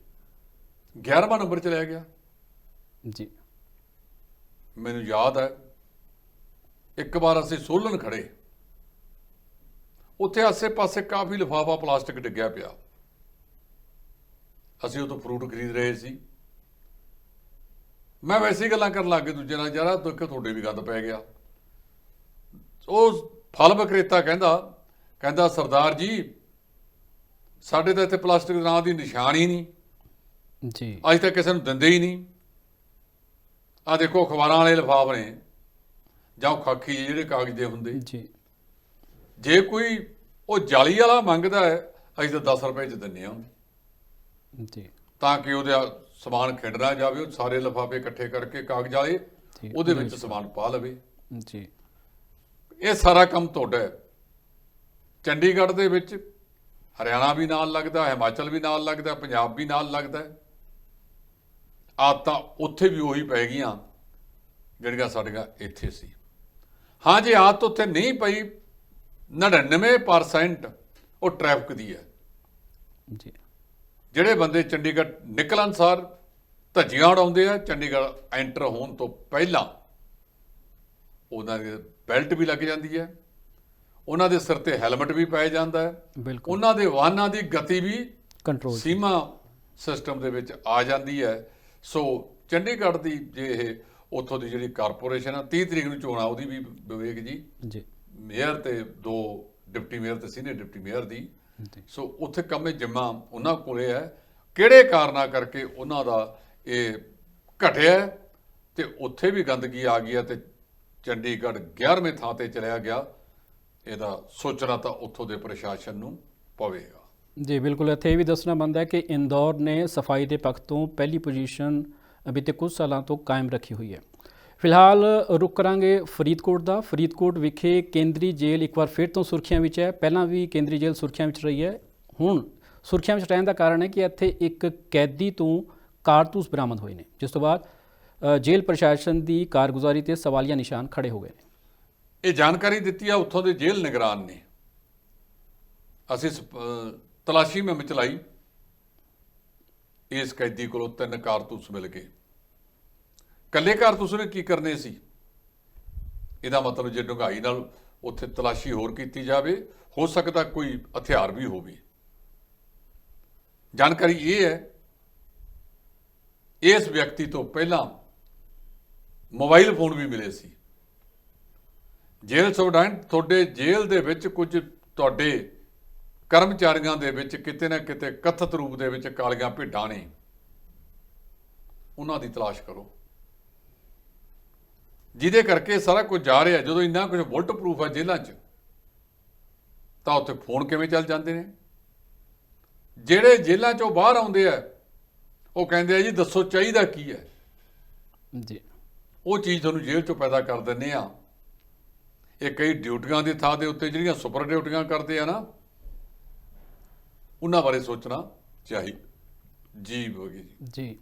11ਵਾਂ ਨੰਬਰ ਚਲਿਆ ਗਿਆ। ਜੀ। ਮੈਨੂੰ ਯਾਦ ਹੈ ਇੱਕ ਵਾਰ ਅਸੀਂ ਸੋਲਨ ਖੜੇ ਉੱਥੇ ਆਸੇ-ਪਾਸੇ ਕਾਫੀ ਲਿਫਾਫਾ ਪਲਾਸਟਿਕ ਡਿੱਗਿਆ ਪਿਆ। ਅਸੀਂ ਉਦੋਂ ਫਰੂਟ ਖਰੀਦ ਰਹੇ ਸੀ। ਮੈਂ ਵੈਸੇ ਹੀ ਗੱਲਾਂ ਕਰਨ ਲੱਗ ਗਿਆ ਦੂਜੇ ਨਾਲ ਯਾਰਾ ਦੁੱਖ ਤੁਹਾਡੇ ਵੀ ਗੰਦ ਪੈ ਗਿਆ। ਉਹ ਫਲ ਵਿਕਰੇਤਾ ਕਹਿੰਦਾ ਕਹਿੰਦਾ ਸਰਦਾਰ ਜੀ ਸਾਡੇ ਤਾਂ ਇੱਥੇ ਪਲਾਸਟਿਕ ਦੇ ਨਾਂ ਦੀ ਨਿਸ਼ਾਨ ਹੀ ਨਹੀਂ। ਜੀ। ਅੱਜ ਤੱਕ ਕਿਸੇ ਨੂੰ ਦਿੰਦੇ ਹੀ ਨਹੀਂ। ਆ ਦੇਖੋ ਅਖਬਾਰਾਂ ਵਾਲੇ ਲਿਫਾਫ ਨੇ ਜਾਂ ਖਾਕੀ ਜਿਹੇ ਜਿਹੜੇ ਕਾਗਜ਼ ਦੇ ਹੁੰਦੇ। ਜੀ। ਜੇ ਕੋਈ ਉਹ ਜਾਲੀ ਵਾਲਾ ਮੰਗਦਾ ਹੈ ਅਸੀਂ ਤਾਂ 10 ਰੁਪਏ ਚ ਦਿੰਨੇ ਆ ਜੀ। ਤਾਂ ਕਿ ਉਹਦਾ ਸਮਾਨ ਖਿੰਡਣਾ ਜਾਵੇ ਉਹ ਸਾਰੇ ਲਿਫਾਫੇ ਇਕੱਠੇ ਕਰਕੇ ਕਾਗਜ਼ ਵਾਲੇ ਉਹਦੇ ਵਿੱਚ। ਸਮਾਨ ਪਾ ਲਵੇ। ਜੀ। ਇਹ ਸਾਰਾ ਕੰਮ ਤੁਹਾਡਾ ਹੈ। ਚੰਡੀਗੜ੍ਹ ਦੇ ਵਿੱਚ ਹਰਿਆਣਾ ਵੀ ਨਾਲ ਲੱਗਦਾ ਹਿਮਾਚਲ ਵੀ ਨਾਲ ਲੱਗਦਾ ਪੰਜਾਬ ਵੀ ਨਾਲ ਲੱਗਦਾ ਹੈ। ਆਦਤਾਂ ਉੱਥੇ ਵੀ ਉਹੀ ਪੈ ਗਈਆਂ ਜਿਹੜੀਆਂ ਸਾਡੀਆਂ ਇੱਥੇ ਸੀ। ਹਾਂ ਜੇ ਆਦਤ ਉੱਥੇ ਨਹੀਂ ਪਈ 99% ਉਹ ਟ੍ਰੈਫਿਕ ਦੀ ਹੈ। ਜੀ। ਜਿਹੜੇ ਬੰਦੇ ਚੰਡੀਗੜ੍ਹ ਨਿਕਲਣ ਸਾਰ ਧੱਜੀਆਂ ਉਡਾਉਂਦੇ ਆ ਚੰਡੀਗੜ੍ਹ ਐਂਟਰ ਹੋਣ ਤੋਂ ਪਹਿਲਾਂ ਉਹਨਾਂ ਦੀ ਬੈਲਟ ਵੀ ਲੱਗ ਜਾਂਦੀ ਹੈ। ਉਹਨਾਂ ਦੇ ਸਿਰ ਤੇ ਹੈਲਮਟ ਵੀ ਪਾਇਆ ਜਾਂਦਾ ਹੈ। ਉਹਨਾਂ ਦੇ ਵਾਹਨਾਂ ਦੀ ਗਤੀ ਵੀ ਕੰਟਰੋਲ ਸੀਮਾ ਸਿਸਟਮ ਦੇ ਵਿੱਚ ਆ ਜਾਂਦੀ ਹੈ। ਸੋ ਚੰਡੀਗੜ੍ਹ ਦੀ ਜੇ ਇਹ ਉੱਥੋਂ ਦੀ ਜਿਹੜੀ ਕਾਰਪੋਰੇਸ਼ਨ ਆ 30 ਤਰੀਕ ਨੂੰ ਚੋਣ ਆ ਉਹਦੀ ਵੀ ਵਿਵੇਕ ਜੀ। ਜੀ। ਮੇਅਰ ਤੇ ਦੋ ਡਿਪਟੀ ਮੇਅਰ ਤੇ ਸੀਨੀਅਰ ਡਿਪਟੀ ਮੇਅਰ ਦੀ। ਸੋ ਉੱਥੇ ਕੰਮੇ ਜਿੰਮਾ ਉਹਨਾਂ ਕੋਲੇ ਹੈ। ਕਿਹੜੇ ਕਾਰਨਾਂ ਕਰਕੇ ਉਹਨਾਂ ਦਾ ਇਹ ਘਟਿਆ ਤੇ ਉੱਥੇ ਵੀ ਗੰਦਗੀ ਆ ਗਈ ਹੈ ਤੇ ਚੰਡੀਗੜ੍ਹ 11ਵੇਂ ਥਾਂ ਤੇ ਚਲਿਆ ਗਿਆ, ਇਹਦਾ ਸੋਚਣਾ ਤਾਂ ਉੱਥੋਂ ਦੇ ਪ੍ਰਸ਼ਾਸਨ ਨੂੰ ਪਵੇਗਾ। ਜੀ, ਬਿਲਕੁਲ, ਇੱਥੇ ਇਹ ਵੀ ਦੱਸਣਾ ਬਣਦਾ ਹੈ ਕਿ ਇੰਦੌਰ ਨੇ ਸਫ਼ਾਈ ਦੇ ਪੱਖ ਤੋਂ ਪਹਿਲੀ ਪੋਜੀਸ਼ਨ ਬੀਤੇ ਕੁਝ ਸਾਲਾਂ ਤੋਂ ਕਾਇਮ ਰੱਖੀ ਹੋਈ ਹੈ। ਫਿਲਹਾਲ ਰੁਕ ਕਰਾਂਗੇ ਫਰੀਦਕੋਟ ਦਾ। ਫਰੀਦਕੋਟ ਵਿਖੇ ਕੇਂਦਰੀ ਜੇਲ੍ਹ ਇੱਕ ਵਾਰ ਫਿਰ ਤੋਂ ਸੁਰਖੀਆਂ ਵਿੱਚ ਹੈ। ਪਹਿਲਾਂ ਵੀ ਕੇਂਦਰੀ ਜੇਲ੍ਹ ਸੁਰਖੀਆਂ ਵਿੱਚ ਰਹੀ ਹੈ। ਹੁਣ ਸੁਰਖੀਆਂ ਵਿੱਚ ਰਹਿਣ ਦਾ ਕਾਰਨ ਹੈ ਕਿ ਇੱਥੇ ਇੱਕ ਕੈਦੀ ਤੋਂ ਕਾਰਤੂਸ ਬਰਾਮਦ ਹੋਏ ਨੇ, ਜਿਸ ਤੋਂ ਬਾਅਦ ਜੇਲ੍ਹ ਪ੍ਰਸ਼ਾਸਨ ਦੀ ਕਾਰਗੁਜ਼ਾਰੀ ਤੇ ਸਵਾਲੀਆ ਨਿਸ਼ਾਨ ਖੜੇ ਹੋ ਗਏ ਨੇ। ਇਹ ਜਾਣਕਾਰੀ ਦਿੱਤੀ ਆ, ਉੱਥੋਂ ਦੇ ਜੇਲ੍ਹ ਨਿਗਰਾਨ ਨੇ। ਅਸੀਂ ਸਪ- ਤਲਾਸ਼ੀ ਮੁਹਿੰਮ ਚਲਾਈ। ਇਸ ਕੈਦੀ ਕੋਲੋਂ ਤਿੰਨ ਕਾਰਤੂਸ ਮਿਲ ਗਏ। ਕੱਲੇ ਕਾਰਤੂਸ ਨੇ ਕੀ ਕਰਨੇ ਸੀ? ਇਹਦਾ ਮਤਲਬ ਜੇ ਡੂੰਘਾਈ ਨਾਲ ਉੱਥੇ ਤਲਾਸ਼ੀ ਹੋਰ ਕੀਤੀ ਜਾਵੇ, ਹੋ ਸਕਦਾ ਕੋਈ ਹਥਿਆਰ ਵੀ ਹੋਵੇ। ਜਾਣਕਾਰੀ ਇਹ ਹੈ, ਇਸ ਵਿਅਕਤੀ ਤੋਂ ਪਹਿਲਾਂ ਮੋਬਾਈਲ ਫੋਨ ਵੀ ਮਿਲੇ ਸੀ। ਜੇਲ੍ਹ ਸੁਪਰਡੈਂਟ ਤੁਹਾਡੇ ਜੇਲ੍ਹ ਦੇ ਵਿੱਚ ਕੁਝ ਤੁਹਾਡੇ ਕਰਮਚਾਰੀਆਂ ਦੇ ਵਿੱਚ ਕਿਤੇ ਨਾ ਕਿਤੇ ਕਥਿਤ ਰੂਪ ਦੇ ਵਿੱਚ ਕਾਲੀਆਂ ਭੇਡਾਂ ਨੇ। ਉਹਨਾਂ ਦੀ ਤਲਾਸ਼ ਕਰੋ। ਜਿਹਦੇ ਕਰਕੇ ਸਾਰਾ ਕੁਝ ਜਾ ਰਿਹਾ, ਜਦੋਂ ਇੰਨਾ ਕੁਝ ਬੁਲਟ ਪ੍ਰੂਫ ਹੈ ਜੇਲ੍ਹਾਂ 'ਚ, ਤਾਂ ਉੱਥੇ ਫੋਨ ਕਿਵੇਂ ਚੱਲ ਜਾਂਦੇ ਨੇ? ਜਿਹੜੇ ਜੇਲ੍ਹਾਂ 'ਚੋਂ ਬਾਹਰ ਆਉਂਦੇ ਆ, ਉਹ ਕਹਿੰਦੇ ਆ ਜੀ, ਦੱਸੋ ਚਾਹੀਦਾ ਕੀ ਹੈ? ਜੀ। ਉਹ ਚੀਜ਼ ਤੁਹਾਨੂੰ ਜੇਲ੍ਹ 'ਚੋਂ ਪੈਦਾ ਕਰ ਦਿੰਦੇ ਆ ਇਹ ਕਈ ਡਿਊਟੀਆਂ ਦੀ ਥਾਂ ਦੇ ਉੱਤੇ ਜਿਹੜੀਆਂ ਸੁਪਰ ਡਿਊਟੀਆਂ ਕਰਦੇ ਆ ਨਾ ਉਹਨਾਂ ਬਾਰੇ ਸੋਚਣਾ ਚਾਹੀਦਾ ਜੀ ਬੋਗੀ ਜੀ। ਜੀ।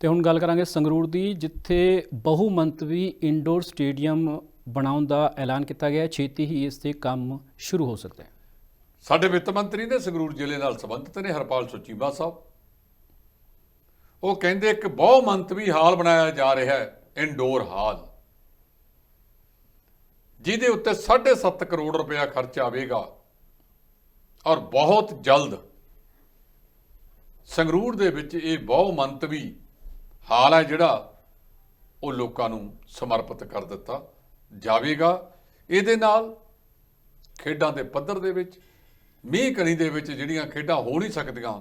ਤੇ ਹੁਣ ਗੱਲ ਕਰਾਂਗੇ ਸੰਗਰੂਰ ਦੀ ਜਿੱਥੇ ਬਹੁਮੰਤਵੀ ਇੰਡੋਰ ਸਟੇਡੀਅਮ ਬਣਾਉਣ ਦਾ ਐਲਾਨ ਕੀਤਾ ਗਿਆ। ਹੈ ਛੇਤੀ ਹੀ ਇਸ ਤੇ ਕੰਮ ਸ਼ੁਰੂ ਹੋ ਸਕਦਾ ਹੈ ਸਾਡੇ ਵਿੱਤ ਮੰਤਰੀ ਨੇ ਸੰਗਰੂਰ ਜ਼ਿਲ੍ਹੇ ਨਾਲ ਸੰਬੰਧਿਤ ਨੇ ਹਰਪਾਲ ਸੁਚੀਬਾ ਸਾਹਿਬ। ਉਹ ਕਹਿੰਦੇ ਇੱਕ ਬਹੁ ਮੰਤਵੀ ਹਾਲ ਬਣਾਇਆ ਜਾ ਰਿਹਾ ਹੈ। Indoor hall. ਜਿਹਦੇ ਉੱਤੇ 7.5 ਕਰੋੜ ਰੁਪਇਆ ਖਰਚ ਆਵੇਗਾ ਔਰ ਬਹੁਤ ਜਲਦ ਸੰਗਰੂਰ ਦੇ ਵਿੱਚ ਇਹ ਬਹੁ ਮੰਤਵੀ ਹਾਲ ਹੈ ਜਿਹੜਾ ਉਹ ਲੋਕਾਂ ਨੂੰ ਸਮਰਪਿਤ ਕਰ ਦਿੱਤਾ ਜਾਵੇਗਾ। ਇਹਦੇ ਨਾਲ ਖੇਡਾਂ ਦੇ ਪੱਧਰ ਦੇ ਵਿੱਚ, ਮੀਂਹ ਕਣੀ ਦੇ ਵਿੱਚ ਜਿਹੜੀਆਂ ਖੇਡਾਂ ਹੋ ਨਹੀਂ ਸਕਦੀਆਂ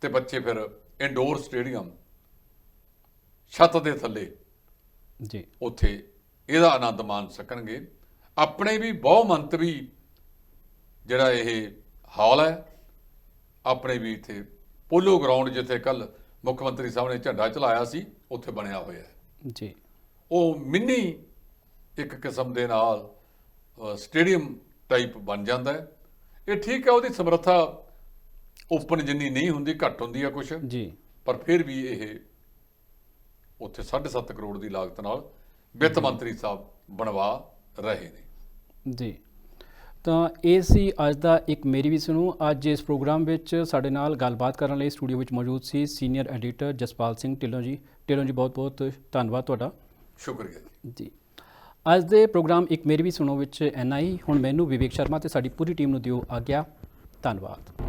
ਤੇ ਬੱਚੇ ਫਿਰ ਇੰਡੋਰ ਸਟੇਡੀਅਮ ਛੱਤ ਦੇ ਥੱਲੇ। ਜੀ। ਉੱਥੇ ਇਹਦਾ ਆਨੰਦ ਮਾਣ ਸਕਣਗੇ। ਆਪਣੇ ਵੀ ਬਹੁ ਮੰਤਰੀ ਜਿਹੜਾ ਇਹ ਹਾਲ ਹੈ ਆਪਣੇ ਵੀ ਇੱਥੇ ਪੋਲੋ ਗਰਾਊਂਡ ਜਿੱਥੇ ਕੱਲ ਮੁੱਖ ਮੰਤਰੀ ਸਾਹਿਬ ਨੇ ਝੰਡਾ ਚਲਾਇਆ ਸੀ ਉੱਥੇ ਬਣਿਆ ਹੋਇਆ ਹੈ। ਜੀ। ਉਹ ਮਿੰਨੀ ਇੱਕ ਕਿਸਮ ਦੇ ਨਾਲ ਸਟੇਡੀਅਮ ਟਾਈਪ ਬਣ ਜਾਂਦਾ ਹੈ। ਇਹ ਠੀਕ ਹੈ ਉਹਦੀ ਸਮਰੱਥਾ ਓਪਨ ਜਿੰਨੀ ਨਹੀਂ ਹੁੰਦੀ ਘੱਟ ਹੁੰਦੀ ਆ ਕੁਝ ਜੀ। ਪਰ ਫਿਰ ਵੀ ਇਹ ਉੱਥੇ 7.5 ਕਰੋੜ ਦੀ ਲਾਗਤ ਨਾਲ ਵਿੱਤ ਮੰਤਰੀ ਸਾਹਿਬ ਬਣਵਾ ਰਹੇ ਨੇ। ਜੀ। ਤਾਂ ਇਹ ਸੀ ਅੱਜ ਦਾ ਇੱਕ ਮੇਰੀ ਵੀ ਸੁਣੋ। ਅੱਜ ਇਸ ਪ੍ਰੋਗਰਾਮ ਵਿੱਚ ਸਾਡੇ ਨਾਲ ਗੱਲਬਾਤ ਕਰਨ ਲਈ ਸਟੂਡੀਓ ਵਿੱਚ ਮੌਜੂਦ ਸੀ ਸੀਨੀਅਰ ਐਡੀਟਰ ਜਸਪਾਲ ਸਿੰਘ ਢਿੱਲੋਂ ਜੀ। ਢਿੱਲੋਂ ਜੀ ਬਹੁਤ-ਬਹੁਤ ਧੰਨਵਾਦ ਤੁਹਾਡਾ। ਸ਼ੁਕਰੀਆ ਜੀ। ਅੱਜ ਦੇ ਪ੍ਰੋਗਰਾਮ ਇੱਕ ਮੇਰੀ ਵੀ ਸੁਣੋ ਵਿੱਚ ਐਨਾ ਹੀ। ਹੁਣ ਮੈਨੂੰ ਵਿਵੇਕ ਸ਼ਰਮਾ ਤੇ ਸਾਡੀ ਪੂਰੀ ਟੀਮ ਨੂੰ ਦਿਓ ਆਗਿਆ। ਧੰਨਵਾਦ।